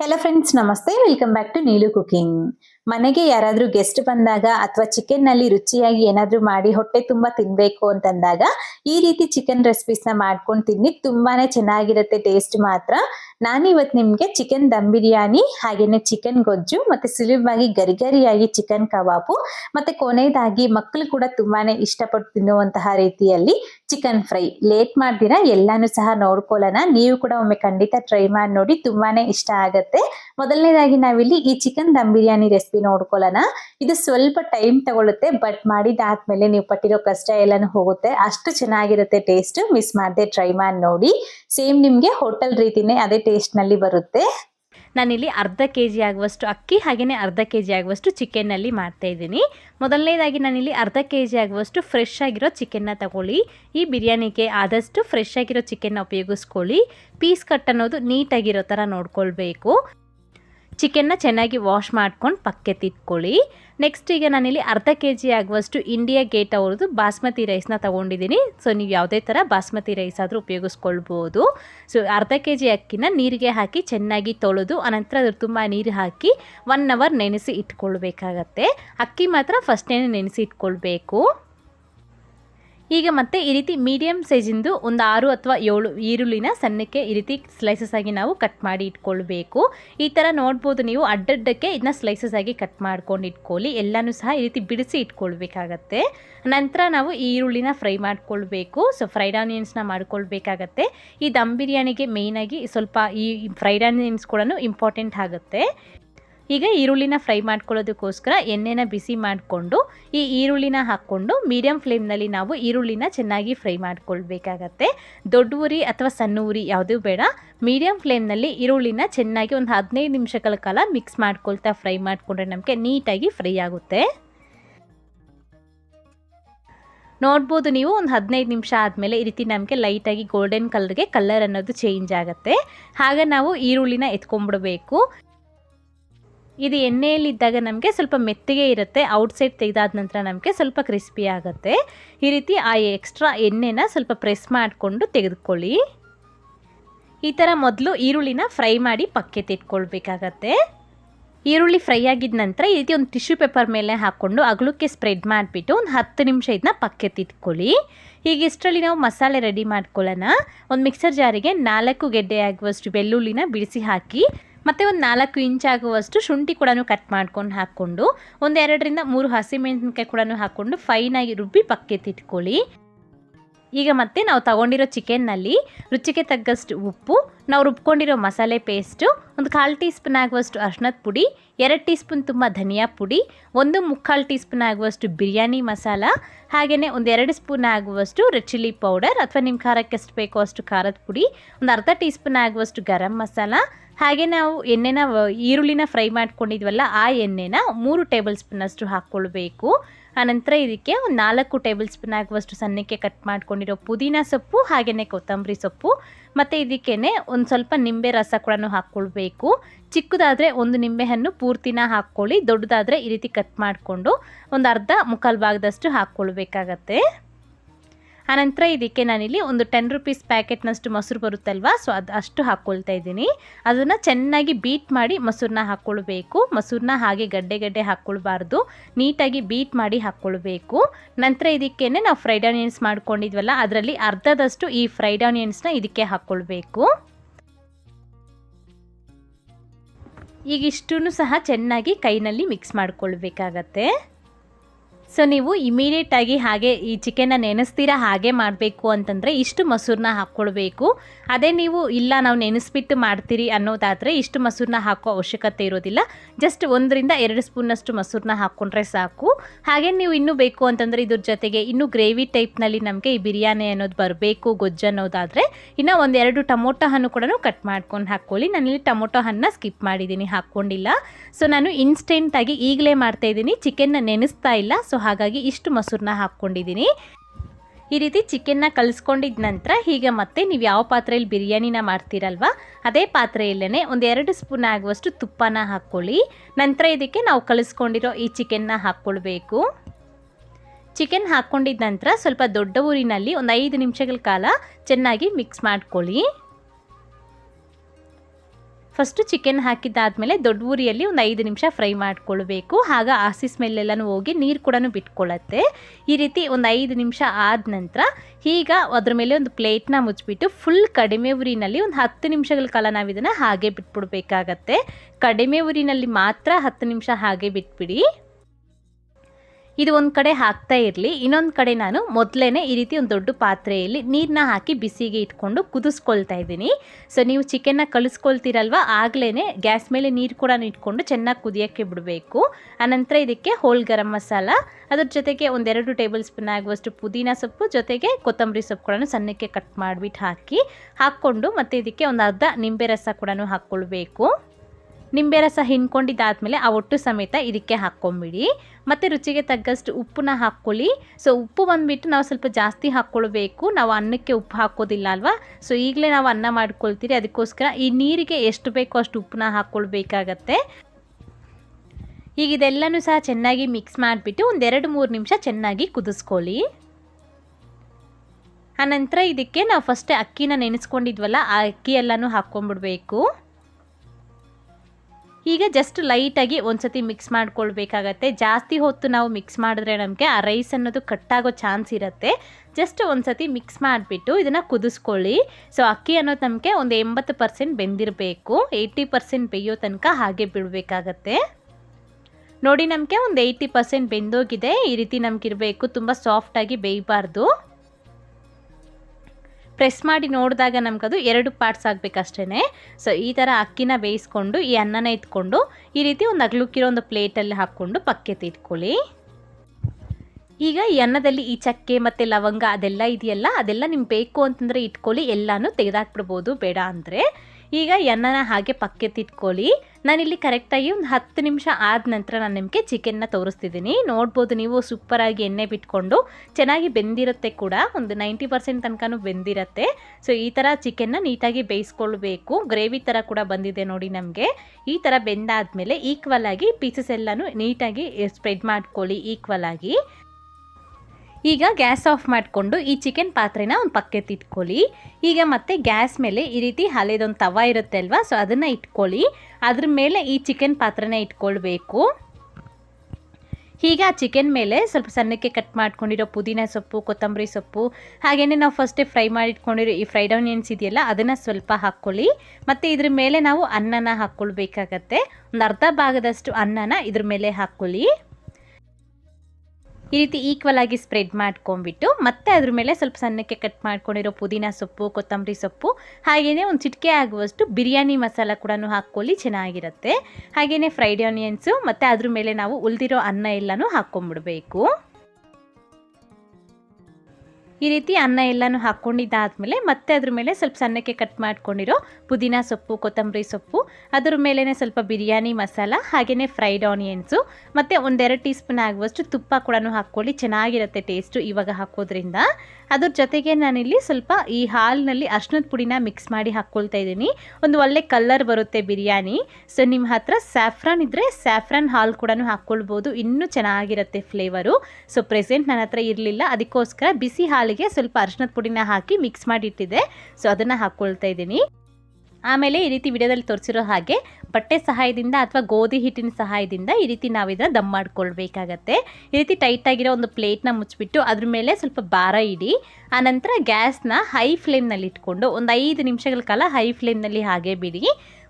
Hello friends ನಮಸ್ತೆ. Welcome back to Neelu cooking ಮನೆಗೆ ಯಾರಾದರೂ ಗೆಸ್ಟ್ ಬಂದಾಗ ಅಥವಾ ಚಿಕನ್ನಲ್ಲಿ ರುಚಿಯಾಗಿ ಏನಾದರೂ ಮಾಡಿ ಹೊಟ್ಟೆ ತುಂಬಾ ತಿನ್ಬೇಕು ಅಂತಂದಾಗ ಈ ರೀತಿ ಚಿಕನ್ ರೆಸಿಪೀಸ್ನ ಮಾಡ್ಕೊಂಡು ತಿನ್ನಿ ತುಂಬಾನೇ ಚೆನ್ನಾಗಿರುತ್ತೆ ಟೇಸ್ಟ್ ಮಾತ್ರ. ನಾನು ಇವತ್ತು ನಿಮ್ಗೆ ಚಿಕನ್ ದಮ್ ಬಿರಿಯಾನಿ, ಹಾಗೇನೆ ಚಿಕನ್ ಗೊಜ್ಜು, ಮತ್ತೆ ಸುಲಭವಾಗಿ ಗರಿಗರಿಯಾಗಿ ಚಿಕನ್ ಕಬಾಬು, ಮತ್ತೆ ಕೊನೆಯದಾಗಿ ಮಕ್ಕಳು ಕೂಡ ತುಂಬಾನೇ ಇಷ್ಟಪಟ್ಟು ತಿನ್ನುವಂತಹ ರೀತಿಯಲ್ಲಿ ಚಿಕನ್ ಫ್ರೈ ಲೇಟ್ ಮಾಡ್ದಿರ ಎಲ್ಲಾನು ಸಹ ನೋಡ್ಕೊಳ್ಳೋಣ ನೀವು ಕೂಡ ಒಮ್ಮೆ ಖಂಡಿತ ಟ್ರೈ ಮಾಡಿ ನೋಡಿ, ತುಂಬಾನೇ ಇಷ್ಟ ಆಗುತ್ತೆ. ಮೊದಲನೇದಾಗಿ ನಾವಿಲ್ಲಿ ಈ ಚಿಕನ್ ದಮ್ ಬಿರಿಯಾನಿ ರೆಸಿಪಿ ನೋಡ್ಕೊಳ್ಳೋಣ ಇದು ಸ್ವಲ್ಪ ಟೈಮ್ ತಗೊಳುತ್ತೆ ಬಟ್ ಮಾಡಿದಾದ್ಮೇಲೆ ನೀವು ಪಟ್ಟಿರೋ ಕಷ್ಟ ಎಲ್ಲಾನು ಹೋಗುತ್ತೆ. ಅಷ್ಟು ಚೆನ್ನಾಗಿರುತ್ತೆ ಟೇಸ್ಟ್ ಮಿಸ್ ಮಾಡದೆ ಟ್ರೈ ಮಾಡಿ ನೋಡಿ. ಸೇಮ್ ನಿಮ್ಗೆ ಹೋಟೆಲ್ ರೀತಿನೇ ಅದೇ ಟೇಸ್ಟ್ನಲ್ಲಿ ಬರುತ್ತೆ. ನಾನಿಲ್ಲಿ ಅರ್ಧ ಕೆ ಜಿ ಆಗುವಷ್ಟು ಅಕ್ಕಿ ಹಾಗೆಯೇ ಅರ್ಧ ಕೆ ಜಿ ಆಗುವಷ್ಟು ಚಿಕನ್ನಲ್ಲಿ ಮಾಡ್ತಾ ಇದ್ದೀನಿ. ಮೊದಲನೇದಾಗಿ ನಾನಿಲ್ಲಿ ಅರ್ಧ ಕೆ ಜಿ ಆಗುವಷ್ಟು ಫ್ರೆಶ್ ಆಗಿರೋ ಚಿಕನ್ನ ತಗೊಳ್ಳಿ. ಈ ಬಿರಿಯಾನಿಗೆ ಆದಷ್ಟು ಫ್ರೆಶ್ ಆಗಿರೋ ಚಿಕನ್ನ ಉಪಯೋಗಿಸ್ಕೊಳ್ಳಿ. ಪೀಸ್ ಕಟ್ ಅನ್ನೋದು ನೀಟಾಗಿರೋ ಥರ ನೋಡ್ಕೊಳ್ಬೇಕು. ಚಿಕನ್ನ ಚೆನ್ನಾಗಿ ವಾಶ್ ಮಾಡ್ಕೊಂಡು ಪಕ್ಕೆ ತಿಟ್ಕೊಳ್ಳಿ ನೆಕ್ಸ್ಟ್ ಈಗ ನಾನಿಲ್ಲಿ ಅರ್ಧ ಕೆ ಜಿ ಆಗುವಷ್ಟು ಇಂಡಿಯಾ ಗೇಟ್ ಅವ್ರದ್ದು ಬಾಸ್ಮತಿ ರೈಸ್ನ ತೊಗೊಂಡಿದ್ದೀನಿ. ಸೊ ನೀವು ಯಾವುದೇ ಥರ ಬಾಸ್ಮತಿ ರೈಸ್ ಆದರೂ ಉಪಯೋಗಿಸ್ಕೊಳ್ಬೋದು. ಸೊ ಅರ್ಧ ಕೆ ಜಿ ಅಕ್ಕಿನ ನೀರಿಗೆ ಹಾಕಿ ಚೆನ್ನಾಗಿ ತೊಳೆದು, ಅನಂತರ ಅದ್ರ ತುಂಬ ನೀರು ಹಾಕಿ ಒನ್ ಅವರ್ ನೆನೆಸಿ ಇಟ್ಕೊಳ್ಬೇಕಾಗತ್ತೆ. ಅಕ್ಕಿ ಮಾತ್ರ ಫಸ್ಟೇ ನೆನೆಸಿ ಇಟ್ಕೊಳ್ಬೇಕು. ಈಗ ಮತ್ತೆ ಈ ರೀತಿ ಮೀಡಿಯಮ್ ಸೈಜಿಂದು ಒಂದು ಆರು ಅಥವಾ ಏಳು ಈರುಳ್ಳಿನ ಸಣ್ಣಕ್ಕೆ ಈ ರೀತಿ ಸ್ಲೈಸಸ್ ಆಗಿ ನಾವು ಕಟ್ ಮಾಡಿ ಇಟ್ಕೊಳ್ಬೇಕು. ಈ ಥರ ನೋಡ್ಬೋದು ನೀವು ಅಡ್ಡಡ್ಡಕ್ಕೆ ಇದನ್ನ ಸ್ಲೈಸಸ್ ಆಗಿ ಕಟ್ ಮಾಡ್ಕೊಂಡು ಇಟ್ಕೊಳ್ಳಿ. ಎಲ್ಲನೂ ಸಹ ಈ ರೀತಿ ಬಿಡಿಸಿ ಇಟ್ಕೊಳ್ಬೇಕಾಗತ್ತೆ. ನಂತರ ನಾವು ಈರುಳ್ಳಿನ ಫ್ರೈ ಮಾಡ್ಕೊಳ್ಬೇಕು. ಸೊ ಫ್ರೈಡ್ ಆನಿಯನ್ಸ್ನ ಮಾಡ್ಕೊಳ್ಬೇಕಾಗತ್ತೆ. ಈ ದಮ್ ಬಿರಿಯಾನಿಗೆ ಮೇಯ್ನಾಗಿ ಸ್ವಲ್ಪ ಈ ಫ್ರೈಡ್ ಆನಿಯನ್ಸ್ ಕೂಡ ಇಂಪಾರ್ಟೆಂಟ್ ಆಗುತ್ತೆ. ಈಗ ಈರುಳ್ಳಿನ ಫ್ರೈ ಮಾಡ್ಕೊಳ್ಳೋದಕ್ಕೋಸ್ಕರ ಎಣ್ಣೆನ ಬಿಸಿ ಮಾಡಿಕೊಂಡು ಈ ಈರುಳ್ಳಿನ ಹಾಕ್ಕೊಂಡು ಮೀಡಿಯಂ ಫ್ಲೇಮ್ನಲ್ಲಿ ನಾವು ಈರುಳ್ಳಿನ ಚೆನ್ನಾಗಿ ಫ್ರೈ ಮಾಡ್ಕೊಳ್ಬೇಕಾಗತ್ತೆ. ದೊಡ್ಡ ಉರಿ ಅಥವಾ ಸಣ್ಣ ಉರಿ ಯಾವುದೂ ಬೇಡ. ಮೀಡಿಯಂ ಫ್ಲೇಮ್ನಲ್ಲಿ ಈರುಳ್ಳಿನ ಚೆನ್ನಾಗಿ ಒಂದು ಹದಿನೈದು ನಿಮಿಷಗಳ ಕಾಲ ಮಿಕ್ಸ್ ಮಾಡ್ಕೊಳ್ತಾ ಫ್ರೈ ಮಾಡಿಕೊಂಡ್ರೆ ನಮಗೆ ನೀಟಾಗಿ ಫ್ರೈ ಆಗುತ್ತೆ. ನೋಡ್ಬೋದು ನೀವು ಒಂದು ಹದಿನೈದು ನಿಮಿಷ ಆದಮೇಲೆ ಈ ರೀತಿ ನಮಗೆ ಲೈಟಾಗಿ ಗೋಲ್ಡನ್ ಕಲರ್ಗೆ ಕಲರ್ ಅನ್ನೋದು ಚೇಂಜ್ ಆಗುತ್ತೆ. ಹಾಗೆ ನಾವು ಈರುಳ್ಳಿನ ಎತ್ಕೊಂಡ್ಬಿಡಬೇಕು ಇದು ಎಣ್ಣೆಯಲ್ಲಿದ್ದಾಗ ನಮಗೆ ಸ್ವಲ್ಪ ಮೆತ್ತಗೆ ಇರುತ್ತೆ ಔಟ್ಸೈಡ್ ತೆಗೆದಾದ ನಂತರ ನಮಗೆ ಸ್ವಲ್ಪ ಕ್ರಿಸ್ಪಿ ಆಗುತ್ತೆ. ಈ ರೀತಿ ಆ ಎಕ್ಸ್ಟ್ರಾ ಎಣ್ಣೆನ ಸ್ವಲ್ಪ ಪ್ರೆಸ್ ಮಾಡಿಕೊಂಡು ತೆಗೆದುಕೊಳ್ಳಿ. ಈ ಥರ ಮೊದಲು ಈರುಳ್ಳಿನ ಫ್ರೈ ಮಾಡಿ ಪಕ್ಕೆ ತಿಟ್ಕೊಳ್ಬೇಕಾಗತ್ತೆ ಈರುಳ್ಳಿ ಫ್ರೈ ಆಗಿದ ನಂತರ ಈ ರೀತಿ ಒಂದು ಟಿಶ್ಯೂ ಪೇಪರ್ ಮೇಲೆ ಹಾಕ್ಕೊಂಡು ಅಗಲಕ್ಕೆ ಸ್ಪ್ರೆಡ್ ಮಾಡಿಬಿಟ್ಟು ಒಂದು ಹತ್ತು ನಿಮಿಷ ಇದನ್ನ ಪಕ್ಕೆ ತಿಟ್ಕೊಳ್ಳಿ ಈಗ ಇಷ್ಟರಲ್ಲಿ ನಾವು ಮಸಾಲೆ ರೆಡಿ ಮಾಡ್ಕೊಳ್ಳೋಣ. ಒಂದು ಮಿಕ್ಸರ್ ಜಾರಿಗೆ ನಾಲ್ಕು ಗೆಡ್ಡೆ ಆಗುವಷ್ಟು ಬೆಳ್ಳುಳ್ಳಿನ ಬಿಡಿಸಿ ಹಾಕಿ ಮತ್ತು ಒಂದು ನಾಲ್ಕು ಇಂಚ್ ಆಗುವಷ್ಟು ಶುಂಠಿ ಕೂಡ ಕಟ್ ಮಾಡ್ಕೊಂಡು ಹಾಕ್ಕೊಂಡು, ಒಂದು ಎರಡರಿಂದ ಮೂರು ಹಸಿಮೆಣಸಿನ್ಕಾಯಿ ಕೂಡ ಹಾಕ್ಕೊಂಡು ಫೈನಾಗಿ ರುಬ್ಬಿ ಪಕ್ಕೆತ್ತಿಟ್ಕೊಳ್ಳಿ ಈಗ ಮತ್ತೆ ನಾವು ತಗೊಂಡಿರೋ ಚಿಕನ್ನಲ್ಲಿ ರುಚಿಗೆ ತಗ್ಗಷ್ಟು ಉಪ್ಪು, ನಾವು ರುಬ್ಕೊಂಡಿರೋ ಮಸಾಲೆ ಪೇಸ್ಟು ಒಂದು ಕಾಲು ಟೀ ಸ್ಪೂನ್ ಆಗುವಷ್ಟು ಅರ್ಶಿನದ ಪುಡಿ, ಎರಡು ಟೀ ಸ್ಪೂನ್ ತುಂಬ ಧನಿಯಾ ಪುಡಿ, ಒಂದು ಮುಕ್ಕಾಲು ಟೀ ಸ್ಪೂನ್ ಆಗುವಷ್ಟು ಬಿರಿಯಾನಿ ಮಸಾಲ ಹಾಗೆಯೇ ಒಂದು ಎರಡು ಸ್ಪೂನ್ ಆಗುವಷ್ಟು ರೆಡ್ ಚಿಲ್ಲಿ ಪೌಡರ್ ಅಥವಾ ನಿಮ್ಮ ಖಾರಕ್ಕೆ ಎಷ್ಟು ಬೇಕೋ ಅಷ್ಟು ಖಾರದ ಪುಡಿ, ಒಂದು ಅರ್ಧ ಟೀ ಸ್ಪೂನ್ ಆಗುವಷ್ಟು ಗರಂ ಮಸಾಲ ಹಾಗೆ ನಾವು ಎಣ್ಣೆನ ಈರುಳ್ಳಿನ ಫ್ರೈ ಮಾಡ್ಕೊಂಡಿದ್ವಲ್ಲ, ಆ ಎಣ್ಣೆನ ಮೂರು ಟೇಬಲ್ ಸ್ಪೂನಷ್ಟು ಹಾಕ್ಕೊಳ್ಬೇಕು. ಆನಂತರ ಇದಕ್ಕೆ ಒಂದು ನಾಲ್ಕು ಟೇಬಲ್ ಸ್ಪೂನ್ ಆಗುವಷ್ಟು ಸಣ್ಣಕ್ಕೆ ಕಟ್ ಮಾಡ್ಕೊಂಡಿರೋ ಪುದೀನ ಸೊಪ್ಪು ಹಾಗೆಯೇ ಕೊತ್ತಂಬರಿ ಸೊಪ್ಪು, ಮತ್ತು ಇದಕ್ಕೇ ಒಂದು ಸ್ವಲ್ಪ ನಿಂಬೆ ರಸ ಕೂಡ ಹಾಕ್ಕೊಳ್ಬೇಕು. ಚಿಕ್ಕದಾದರೆ ಒಂದು ನಿಂಬೆಹಣ್ಣು ಪೂರ್ತಿನ ಹಾಕ್ಕೊಳ್ಳಿ, ದೊಡ್ಡದಾದರೆ ಈ ರೀತಿ ಕಟ್ ಮಾಡಿಕೊಂಡು ಒಂದು ಅರ್ಧ ಮುಕ್ಕಾಲು ಭಾಗದಷ್ಟು ಹಾಕ್ಕೊಳ್ಬೇಕಾಗತ್ತೆ. ಆನಂತರ ಇದಕ್ಕೆ ನಾನಿಲ್ಲಿ ಒಂದು ಟೆನ್ ರುಪೀಸ್ ಪ್ಯಾಕೆಟ್ನಷ್ಟು ಮೊಸರು ಬರುತ್ತಲ್ವಾ? ಸೊ ಅದು ಅಷ್ಟು ಹಾಕ್ಕೊಳ್ತಾ ಇದ್ದೀನಿ. ಅದನ್ನು ಚೆನ್ನಾಗಿ ಬೀಟ್ ಮಾಡಿ ಮೊಸರನ್ನ ಹಾಕ್ಕೊಳ್ಬೇಕು ಮೊಸರನ್ನ ಹಾಗೆ ಗಡ್ಡೆ ಗಡ್ಡೆ ಹಾಕ್ಕೊಳ್ಬಾರ್ದು ನೀಟಾಗಿ ಬೀಟ್ ಮಾಡಿ ಹಾಕ್ಕೊಳ್ಬೇಕು ನಂತರ ಇದಕ್ಕೇ ನಾವು ಫ್ರೈಡ್ ಆನಿಯನ್ಸ್ ಮಾಡ್ಕೊಂಡಿದ್ವಲ್ಲ, ಅದರಲ್ಲಿ ಅರ್ಧದಷ್ಟು ಈ ಫ್ರೈಡ್ ಆನಿಯನ್ಸ್ನ ಇದಕ್ಕೆ ಹಾಕ್ಕೊಳ್ಬೇಕು ಈಗ ಇಷ್ಟೂ ಸಹ ಚೆನ್ನಾಗಿ ಕೈನಲ್ಲಿ ಮಿಕ್ಸ್ ಮಾಡ್ಕೊಳ್ಬೇಕಾಗತ್ತೆ. ಸೊ ನೀವು ಇಮಿಡಿಯೇಟಾಗಿ ಹಾಗೆ ಈ ಚಿಕನ್ನ ನೆನೆಸ್ತೀರಾ? ಹಾಗೆ ಮಾಡಬೇಕು ಅಂತಂದರೆ ಇಷ್ಟು ಮೊಸರನ್ನ ಹಾಕ್ಕೊಳ್ಬೇಕು. ಅದೇ ನೀವು ಇಲ್ಲ, ನಾವು ನೆನೆಸ್ಬಿಟ್ಟು ಮಾಡ್ತೀರಿ ಅನ್ನೋದಾದರೆ ಇಷ್ಟು ಮೊಸರನ್ನ ಹಾಕೋ ಅವಶ್ಯಕತೆ ಇರೋದಿಲ್ಲ. ಜಸ್ಟ್ ಒಂದರಿಂದ ಎರಡು ಸ್ಪೂನಷ್ಟು ಮೊಸರನ್ನ ಹಾಕ್ಕೊಂಡ್ರೆ ಸಾಕು. ಹಾಗೆ ನೀವು ಇನ್ನೂ ಬೇಕು ಅಂತಂದರೆ ಇದ್ರ ಜೊತೆಗೆ ಇನ್ನೂ ಗ್ರೇವಿ ಟೈಪ್ನಲ್ಲಿ ನಮಗೆ ಈ ಬಿರಿಯಾನಿ ಅನ್ನೋದು ಬರಬೇಕು ಗೊಜ್ಜು ಅನ್ನೋದಾದರೆ ಇನ್ನು ಒಂದೆರಡು ಟೊಮೊಟೊ ಹಣ್ಣು ಕೂಡ ಕಟ್ ಮಾಡ್ಕೊಂಡು ಹಾಕ್ಕೊಳ್ಳಿ. ನಾನಿಲ್ಲಿ ಟೊಮೊಟೊ ಹಣ್ಣನ್ನ ಸ್ಕಿಪ್ ಮಾಡಿದ್ದೀನಿ, ಹಾಕ್ಕೊಂಡಿಲ್ಲ. ಸೊ ನಾನು ಇನ್ಸ್ಟೆಂಟಾಗಿ ಈಗಲೇ ಮಾಡ್ತಾಯಿದ್ದೀನಿ ಚಿಕನ್ನ ನೆನೆಸ್ತಾ ಇಲ್ಲ. ಸೊ ಹಾಗಾಗಿ ಇಷ್ಟು ಮೊಸರನ್ನ ಹಾಕ್ಕೊಂಡಿದ್ದೀನಿ. ಈ ರೀತಿ ಚಿಕನ್ನ ಕಲಿಸ್ಕೊಂಡಿದ್ದ ನಂತರ ಈಗ ಮತ್ತೆ ನೀವು ಯಾವ ಪಾತ್ರೆಯಲ್ಲಿ ಬಿರಿಯಾನಿನ ಮಾಡ್ತೀರಲ್ವ, ಅದೇ ಪಾತ್ರೆಯಲ್ಲೇ ಒಂದು ಎರಡು ಸ್ಪೂನ್ ಆಗುವಷ್ಟು ತುಪ್ಪನ ಹಾಕ್ಕೊಳ್ಳಿ ನಂತರ ಇದಕ್ಕೆ ನಾವು ಕಲಿಸ್ಕೊಂಡಿರೋ ಈ ಚಿಕನ್ನ ಹಾಕ್ಕೊಳ್ಬೇಕು. ಚಿಕನ್ ಹಾಕ್ಕೊಂಡಿದ್ದ ನಂತರ ಸ್ವಲ್ಪ ದೊಡ್ಡ ಊರಿನಲ್ಲಿ ಒಂದು ಐದು ನಿಮಿಷಗಳ ಕಾಲ ಚೆನ್ನಾಗಿ ಮಿಕ್ಸ್ ಮಾಡ್ಕೊಳ್ಳಿ. ಫಸ್ಟು ಚಿಕನ್ ಹಾಕಿದ್ದಾದಮೇಲೆ ದೊಡ್ಡ ಉರಿಯಲ್ಲಿ ಒಂದು ಐದು ನಿಮಿಷ ಫ್ರೈ ಮಾಡ್ಕೊಳ್ಬೇಕು. ಆಗ ಹಸಿ ಸ್ಮೆಲ್ಲೆಲ್ಲನೂ ಹೋಗಿ ನೀರು ಕೂಡ ಬಿಟ್ಕೊಳ್ಳುತ್ತೆ ಈ ರೀತಿ ಒಂದು ಐದು ನಿಮಿಷ ಆದ ನಂತರ ಈಗ ಅದ್ರ ಮೇಲೆ ಒಂದು ಪ್ಲೇಟ್ನ ಮುಚ್ಚಿಬಿಟ್ಟು ಫುಲ್ ಕಡಿಮೆ ಉರಿನಲ್ಲಿ ಒಂದು ಹತ್ತು ನಿಮಿಷಗಳ ಕಾಲ ನಾವು ಇದನ್ನು ಹಾಗೆ ಬಿಟ್ಬಿಡ್ಬೇಕಾಗತ್ತೆ. ಕಡಿಮೆ ಉರಿನಲ್ಲಿ ಮಾತ್ರ ಹತ್ತು ನಿಮಿಷ ಹಾಗೆ ಬಿಟ್ಬಿಡಿ. ಇದು ಒಂದು ಕಡೆ ಹಾಕ್ತಾ ಇರಲಿ, ಇನ್ನೊಂದು ಕಡೆ ನಾನು ಮೊದಲೇ ಈ ರೀತಿ ಒಂದು ದೊಡ್ಡ ಪಾತ್ರೆಯಲ್ಲಿ ನೀರನ್ನ ಹಾಕಿ ಬಿಸಿಗೆ ಇಟ್ಕೊಂಡು ಕುದಿಸ್ಕೊಳ್ತಾ ಇದ್ದೀನಿ. ಸೊ ನೀವು ಚಿಕನ್ನ ಕಲಿಸ್ಕೊಳ್ತೀರಲ್ವ? ಆಗಲೇ ಗ್ಯಾಸ್ ಮೇಲೆ ನೀರು ಕೂಡ ಇಟ್ಕೊಂಡು ಚೆನ್ನಾಗಿ ಕುದಿಯೋಕ್ಕೆ ಬಿಡಬೇಕು. ಆನಂತರ ಇದಕ್ಕೆ ಹೋಲ್ ಗರಂ ಮಸಾಲ, ಅದ್ರ ಜೊತೆಗೆ ಒಂದೆರಡು ಟೇಬಲ್ ಸ್ಪೂನ್ ಆಗುವಷ್ಟು ಪುದೀನ ಸೊಪ್ಪು, ಜೊತೆಗೆ ಕೊತ್ತಂಬರಿ ಸೊಪ್ಪು ಕೂಡ ಸಣ್ಣಕ್ಕೆ ಕಟ್ ಮಾಡಿಬಿಟ್ಟು ಹಾಕಿ ಹಾಕ್ಕೊಂಡು ಮತ್ತು ಇದಕ್ಕೆ ಒಂದು ಅರ್ಧ ನಿಂಬೆ ರಸ ಕೂಡ ಹಾಕ್ಕೊಳ್ಬೇಕು. ನಿಂಬೆ ರಸ ಹಿಂಡ್ಕೊಂಡಿದ್ದಾದಮೇಲೆ ಆ ಒಟ್ಟು ಸಮೇತ ಇದಕ್ಕೆ ಹಾಕ್ಕೊಂಬಿಡಿ. ಮತ್ತು ರುಚಿಗೆ ತಗ್ಗಷ್ಟು ಉಪ್ಪನ್ನ ಹಾಕ್ಕೊಳ್ಳಿ. ಸೊ ಉಪ್ಪು ಬಂದುಬಿಟ್ಟು ನಾವು ಸ್ವಲ್ಪ ಜಾಸ್ತಿ ಹಾಕ್ಕೊಳ್ಬೇಕು. ನಾವು ಅನ್ನಕ್ಕೆ ಉಪ್ಪು ಹಾಕೋದಿಲ್ಲ ಅಲ್ವಾ? ಸೊ ಈಗಲೇ ನಾವು ಅನ್ನ ಮಾಡ್ಕೊಳ್ತೀರಿ. ಅದಕ್ಕೋಸ್ಕರ ಈ ನೀರಿಗೆ ಎಷ್ಟು ಬೇಕೋ ಅಷ್ಟು ಉಪ್ಪನ್ನ ಹಾಕ್ಕೊಳ್ಬೇಕಾಗತ್ತೆ. ಈಗ ಇದೆಲ್ಲನೂ ಸಹ ಚೆನ್ನಾಗಿ ಮಿಕ್ಸ್ ಮಾಡಿಬಿಟ್ಟು ಒಂದೆರಡು ಮೂರು ನಿಮಿಷ ಚೆನ್ನಾಗಿ ಕುದಿಸ್ಕೊಳ್ಳಿ. ಆನಂತರ ಇದಕ್ಕೆ ನಾವು ಫಸ್ಟೇ ಅಕ್ಕಿನ ನೆನೆಸ್ಕೊಂಡಿದ್ವಲ್ಲ, ಆ ಅಕ್ಕಿ ಎಲ್ಲನೂ ಹಾಕ್ಕೊಂಡ್ಬಿಡ್ಬೇಕು ಈಗ ಜಸ್ಟ್ ಲೈಟಾಗಿ ಒಂದ್ಸತಿ ಮಿಕ್ಸ್ ಮಾಡ್ಕೊಳ್ಬೇಕಾಗತ್ತೆ. ಜಾಸ್ತಿ ಹೊತ್ತು ನಾವು ಮಿಕ್ಸ್ ಮಾಡಿದ್ರೆ ನಮಗೆ ಆ ರೈಸ್ ಅನ್ನೋದು ಕಟ್ಟಾಗೋ ಚಾನ್ಸ್ ಇರುತ್ತೆ. ಜಸ್ಟ್ ಒಂದ್ಸತಿ ಮಿಕ್ಸ್ ಮಾಡಿಬಿಟ್ಟು ಇದನ್ನು ಕುದಿಸ್ಕೊಳ್ಳಿ. ಸೊ ಅಕ್ಕಿ ಅನ್ನೋದು ನಮಗೆ ಒಂದು ಎಂಬತ್ತು ಪರ್ಸೆಂಟ್ ಬೆಂದಿರಬೇಕು. ಏಯ್ಟಿ ಪರ್ಸೆಂಟ್ ಬೇಯೋ ತನಕ ಹಾಗೆ ಬಿಡಬೇಕಾಗತ್ತೆ. ನೋಡಿ ನಮಗೆ ಒಂದು ಏಯ್ಟಿ ಪರ್ಸೆಂಟ್ ಬೆಂದೋಗಿದೆ. ಈ ರೀತಿ ನಮಗಿರಬೇಕು ತುಂಬ ಸಾಫ್ಟಾಗಿ ಬೇಯಬಾರ್ದು. ಪ್ರೆಸ್ ಮಾಡಿ ನೋಡಿದಾಗ ನಮಗದು ಎರಡು ಪಾರ್ಟ್ಸ್ ಆಗಬೇಕಷ್ಟೇ ಸೊ ಈ ಥರ ಅಕ್ಕಿನ ಬೇಯಿಸ್ಕೊಂಡು, ಈ ಅನ್ನನ ಇಟ್ಕೊಂಡು, ಈ ರೀತಿ ಒಂದು ಅಗ್ಲುಕ್ಕಿರೋ ಒಂದು ಪ್ಲೇಟಲ್ಲಿ ಹಾಕ್ಕೊಂಡು ಪಕ್ಕಕ್ಕೆ ಇಟ್ಕೊಳ್ಳಿ. ಈಗ ಈ ಅನ್ನದಲ್ಲಿ ಈ ಚಕ್ಕೆ ಮತ್ತು ಲವಂಗ ಅದೆಲ್ಲ ಇದೆಯಲ್ಲ, ಅದೆಲ್ಲ ನಿಮ್ಗೆ ಬೇಕು ಅಂತಂದರೆ ಇಟ್ಕೊಳ್ಳಿ, ಎಲ್ಲನೂ ತೆಗೆದಾಕ್ಬಿಡ್ಬೋದು, ಬೇಡ ಅಂದರೆ. ಈಗ ಎನ್ನನ ಹಾಗೆ ಪಕ್ಕೆ ಹಾಗೆ ನಾನು ನಾನಿಲ್ಲಿ ಕರೆಕ್ಟಾಗಿ ಒಂದು ಹತ್ತು ನಿಮಿಷ ಆದ ನಂತರ ನಾನು ನಿಮಗೆ ಚಿಕನ್ನ ತೋರಿಸ್ತಿದ್ದೀನಿ. ನೋಡ್ಬೋದು ನೀವು ಸೂಪರಾಗಿ ಎಣ್ಣೆ ಬಿಟ್ಕೊಂಡು ಚೆನ್ನಾಗಿ ಬೆಂದಿರುತ್ತೆ ಕೂಡ. ಒಂದು ನೈಂಟಿ ಪರ್ಸೆಂಟ್ ತನಕನೂ ಬೆಂದಿರುತ್ತೆ. ಸೊ, ಈ ಥರ ಚಿಕನ್ನ ನೀಟಾಗಿ ಬೇಯಿಸ್ಕೊಳ್ಬೇಕು. ಗ್ರೇವಿ ಥರ ಕೂಡ ಬಂದಿದೆ ನೋಡಿ ನಮಗೆ. ಈ ಥರ ಬೆಂದಾದಮೇಲೆ ಈಕ್ವಲ್ ಆಗಿ ಪೀಸಸ್ ಎಲ್ಲನೂ ನೀಟಾಗಿ ಸ್ಪ್ರೆಡ್ ಮಾಡ್ಕೊಳ್ಳಿ ಈಕ್ವಲ್ ಆಗಿ. ಈಗ ಗ್ಯಾಸ್ ಆಫ್ ಮಾಡಿಕೊಂಡು ಈ ಚಿಕನ್ ಪಾತ್ರೆನ ಒಂದು ಪಕ್ಕಕ್ಕೆ ಈಗ ಮತ್ತೆ ಗ್ಯಾಸ್ ಮೇಲೆ ಈ ರೀತಿ ಹಳೆದೊಂದು ತವ ಇರುತ್ತೆ ಅಲ್ವಾ? ಸೊ ಅದನ್ನು ಇಟ್ಕೊಳ್ಳಿ. ಅದ್ರ ಮೇಲೆ ಈ ಚಿಕನ್ ಪಾತ್ರೆನ ಇಟ್ಕೊಳ್ಬೇಕು. ಈಗ ಚಿಕನ್ ಮೇಲೆ ಸ್ವಲ್ಪ ಸಣ್ಣಕ್ಕೆ ಕಟ್ ಮಾಡ್ಕೊಂಡಿರೋ ಪುದೀನ ಸೊಪ್ಪು, ಕೊತ್ತಂಬರಿ ಸೊಪ್ಪು ಹಾಗೆಯೇ ನಾವು ಫಸ್ಟೇ ಫ್ರೈ ಮಾಡಿಟ್ಕೊಂಡಿರೋ ಈ ಫ್ರೈಡ್ ಆನಿಯನ್ಸ್ ಇದೆಯಲ್ಲ, ಅದನ್ನು ಸ್ವಲ್ಪ ಹಾಕ್ಕೊಳ್ಳಿ. ಮತ್ತು ಇದ್ರ ಮೇಲೆ ನಾವು ಅನ್ನನ ಹಾಕ್ಕೊಳ್ಬೇಕಾಗತ್ತೆ. ಒಂದು ಅರ್ಧ ಭಾಗದಷ್ಟು ಅನ್ನನ ಇದ್ರ ಮೇಲೆ ಹಾಕ್ಕೊಳ್ಳಿ. ಈ ರೀತಿ ಈಕ್ವಲ್ ಆಗಿ ಸ್ಪ್ರೆಡ್ ಮಾಡ್ಕೊಂಡ್ಬಿಟ್ಟು ಮತ್ತೆ ಅದ್ರ ಮೇಲೆ ಸ್ವಲ್ಪ ಸಣ್ಣಕ್ಕೆ ಕಟ್ ಮಾಡ್ಕೊಂಡಿರೋ ಪುದೀನ ಸೊಪ್ಪು, ಕೊತ್ತಂಬರಿ ಸೊಪ್ಪು ಹಾಗೆಯೇ ಒಂದು ಚಿಟಿಕೆ ಆಗುವಷ್ಟು ಬಿರಿಯಾನಿ ಮಸಾಲ ಕೂಡ ಹಾಕ್ಕೊಳ್ಳಿ, ಚೆನ್ನಾಗಿರುತ್ತೆ. ಹಾಗೆಯೇ ಫ್ರೈಡ್ ಆನಿಯನ್ಸು ಮತ್ತು ಅದ್ರ ಮೇಲೆ ನಾವು ಉಳಿದಿರೋ ಅನ್ನ ಎಲ್ಲನೂ ಹಾಕ್ಕೊಂಬಿಡ್ಬೇಕು. ಈ ರೀತಿ ಅನ್ನ ಎಲ್ಲನೂ ಹಾಕ್ಕೊಂಡಿದ್ದಾದಮೇಲೆ ಮತ್ತೆ ಅದ್ರ ಮೇಲೆ ಸ್ವಲ್ಪ ಸಣ್ಣಕ್ಕೆ ಕಟ್ ಮಾಡ್ಕೊಂಡಿರೋ ಪುದೀನ ಸೊಪ್ಪು, ಕೊತ್ತಂಬರಿ ಸೊಪ್ಪು, ಅದ್ರ ಮೇಲೇ ಸ್ವಲ್ಪ ಬಿರಿಯಾನಿ ಮಸಾಲ ಹಾಗೆಯೇ ಫ್ರೈಡ್ ಆನಿಯನ್ಸು ಮತ್ತು ಒಂದೆರಡು ಟೀ ಸ್ಪೂನ್ ಆಗುವಷ್ಟು ತುಪ್ಪ ಕೂಡ ಹಾಕ್ಕೊಳ್ಳಿ, ಚೆನ್ನಾಗಿರುತ್ತೆ ಟೇಸ್ಟು ಇವಾಗ ಹಾಕೋದ್ರಿಂದ. ಅದ್ರ ಜೊತೆಗೆ ನಾನಿಲ್ಲಿ ಸ್ವಲ್ಪ ಈ ಹಾಲಿನಲ್ಲಿ ಅರ್ಶಿನದ ಪುಡಿನ ಮಿಕ್ಸ್ ಮಾಡಿ ಹಾಕ್ಕೊಳ್ತಾ ಇದ್ದೀನಿ. ಒಂದು ಒಳ್ಳೆ ಕಲರ್ ಬರುತ್ತೆ ಬಿರಿಯಾನಿ. ಸೊ ನಿಮ್ಮ ಹತ್ರ ಸ್ಯಾಫ್ರಾನ್ ಇದ್ದರೆ ಸ್ಯಾಫ್ರಾನ್ ಹಾಲು ಕೂಡ ಹಾಕ್ಕೊಳ್ಬೋದು. ಇನ್ನೂ ಚೆನ್ನಾಗಿರುತ್ತೆ ಫ್ಲೇವರು. ಸೊ ಪ್ರೆಸೆಂಟ್ ನನ್ನ ಹತ್ರ ಇರಲಿಲ್ಲ. ಅದಕ್ಕೋಸ್ಕರ ಬಿಸಿ ಹಾಲಿಗೆ ಸ್ವಲ್ಪ ಅರ್ಶಿನದ ಪುಡಿನ ಹಾಕಿ ಮಿಕ್ಸ್ ಮಾಡಿಟ್ಟಿದ್ದೆ. ಸೊ ಅದನ್ನು ಹಾಕ್ಕೊಳ್ತಾ ಇದ್ದೀನಿ. ಆಮೇಲೆ ಈ ರೀತಿ ವಿಡಿಯೋದಲ್ಲಿ ತೋರಿಸಿರೋ ಹಾಗೆ ಬಟ್ಟೆ ಸಹಾಯದಿಂದ ಅಥವಾ ಗೋಧಿ ಹಿಟ್ಟಿನ ಸಹಾಯದಿಂದ ಈ ರೀತಿ ನಾವು ಇದನ್ನು ದಮ್ ಮಾಡ್ಕೊಳ್ಬೇಕಾಗತ್ತೆ. ಈ ರೀತಿ ಟೈಟಾಗಿರೋ ಒಂದು ಪ್ಲೇಟ್ನ ಮುಚ್ಚಿಬಿಟ್ಟು ಅದ್ರ ಮೇಲೆ ಸ್ವಲ್ಪ ಭಾರ ಇಡಿ. ಆನಂತರ ಗ್ಯಾಸ್ನ ಹೈ ಫ್ಲೇಮ್ನಲ್ಲಿ ಇಟ್ಕೊಂಡು ಒಂದು ಐದು ನಿಮಿಷಗಳ ಕಾಲ ಹೈ ಫ್ಲೇಮ್ನಲ್ಲಿ ಹಾಗೆ ಬಿಡಿ.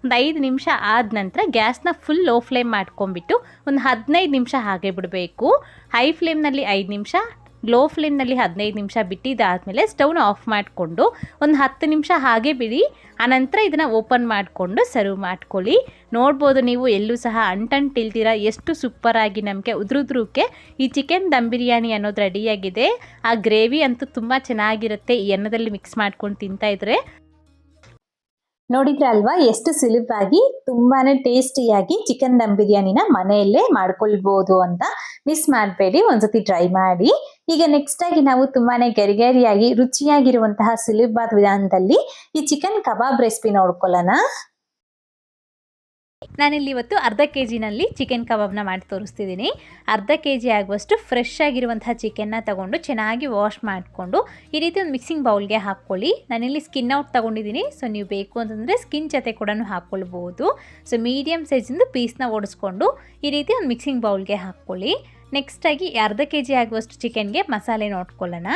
ಒಂದು ಐದು ನಿಮಿಷ ಆದ ನಂತರ ಗ್ಯಾಸ್ನ ಫುಲ್ ಲೋ ಫ್ಲೇಮ್ ಮಾಡ್ಕೊಂಬಿಟ್ಟು ಒಂದು ಹದಿನೈದು ನಿಮಿಷ ಹಾಗೆ ಬಿಡಬೇಕು. ಹೈ ಫ್ಲೇಮ್ನಲ್ಲಿ ಐದು ನಿಮಿಷ ಲೋ ಫ್ಲೇಮ್ನಲ್ಲಿ ಹದಿನೈದು ನಿಮಿಷ ಬಿಟ್ಟಿದ್ದಾದಮೇಲೆ ಸ್ಟವ್ನ ಆಫ್ ಮಾಡಿಕೊಂಡು ಒಂದು ಹತ್ತು ನಿಮಿಷ ಹಾಗೆ ಬಿಡಿ. ಆನಂತರ ಇದನ್ನು ಓಪನ್ ಮಾಡಿಕೊಂಡು ಸರ್ವ್ ಮಾಡ್ಕೊಳ್ಳಿ. ನೋಡ್ಬೋದು ನೀವು ಎಲ್ಲೂ ಸಹ ಅಂಟಂಟಿಲ್ದಿರ ಎಷ್ಟು ಸೂಪರಾಗಿ ನಮಗೆ ಉದ್ರುದ್ರಕ್ಕೆ ಈ ಚಿಕನ್ ದಮ್ ಬಿರಿಯಾನಿ ಅನ್ನೋದು ರೆಡಿಯಾಗಿದೆ ಆ ಗ್ರೇವಿ ಅಂತೂ ತುಂಬ ಚೆನ್ನಾಗಿರುತ್ತೆ. ಈ ಅನ್ನದಲ್ಲಿ ಮಿಕ್ಸ್ ಮಾಡ್ಕೊಂಡು ತಿಂತಾಯಿದ್ರೆ ನೋಡಿದ್ರೆ ಅಲ್ವಾ, ಎಷ್ಟು ಸುಲಭವಾಗಿ ತುಂಬಾನೇ ಟೇಸ್ಟಿಯಾಗಿ ಚಿಕನ್ ದಮ್ ಬಿರಿಯಾನಿನ ಮನೆಯಲ್ಲೇ ಮಾಡ್ಕೊಳ್ಬೋದು ಅಂತ ಮಿಸ್ ಮಾಡಬೇಡಿ, ಒಂದ್ಸತಿ ಟ್ರೈ ಮಾಡಿ. ಈಗ ನೆಕ್ಸ್ಟ್ ಆಗಿ ನಾವು ತುಂಬಾನೇ ಗರಿಗರಿಯಾಗಿ ರುಚಿಯಾಗಿರುವಂತಹ ಸುಲಭವಾದ ವಿಧಾನದಲ್ಲಿ ಈ ಚಿಕನ್ ಕಬಾಬ್ ರೆಸಿಪಿ ನೋಡ್ಕೊಳ್ಳೋಣ. ನಾನಿಲ್ಲಿ ಇವತ್ತು ಅರ್ಧ ಕೆ ಜಿನಲ್ಲಿ ಚಿಕನ್ ಕಬಾಬ್ನ ಮಾಡಿ ತೋರಿಸ್ತಿದ್ದೀನಿ. ಅರ್ಧ ಕೆ ಜಿ ಆಗುವಷ್ಟು ಫ್ರೆಶ್ ಆಗಿರುವಂತಹ ಚಿಕನ್ನ ತಗೊಂಡು ಚೆನ್ನಾಗಿ ವಾಶ್ ಮಾಡಿಕೊಂಡು ಈ ರೀತಿ ಒಂದು ಮಿಕ್ಸಿಂಗ್ ಬೌಲ್ಗೆ ಹಾಕ್ಕೊಳ್ಳಿ. ನಾನಿಲ್ಲಿ ಸ್ಕಿನ್ ಔಟ್ ತೊಗೊಂಡಿದ್ದೀನಿ. ಸೊ ನೀವು ಬೇಕು ಅಂತಂದರೆ ಸ್ಕಿನ್ ಜೊತೆ ಕೂಡ ಹಾಕ್ಕೊಳ್ಬೋದು. ಸೊ ಮೀಡಿಯಮ್ ಸೈಜಿಂದು ಪೀಸ್ನ ಓಡಿಸ್ಕೊಂಡು ಈ ರೀತಿ ಒಂದು ಮಿಕ್ಸಿಂಗ್ ಬೌಲ್ಗೆ ಹಾಕ್ಕೊಳ್ಳಿ. ನೆಕ್ಸ್ಟಾಗಿ ಅರ್ಧ ಕೆ ಜಿ ಆಗುವಷ್ಟು ಚಿಕನ್ಗೆ ಮಸಾಲೆ ನೋಡ್ಕೊಳ್ಳೋಣ.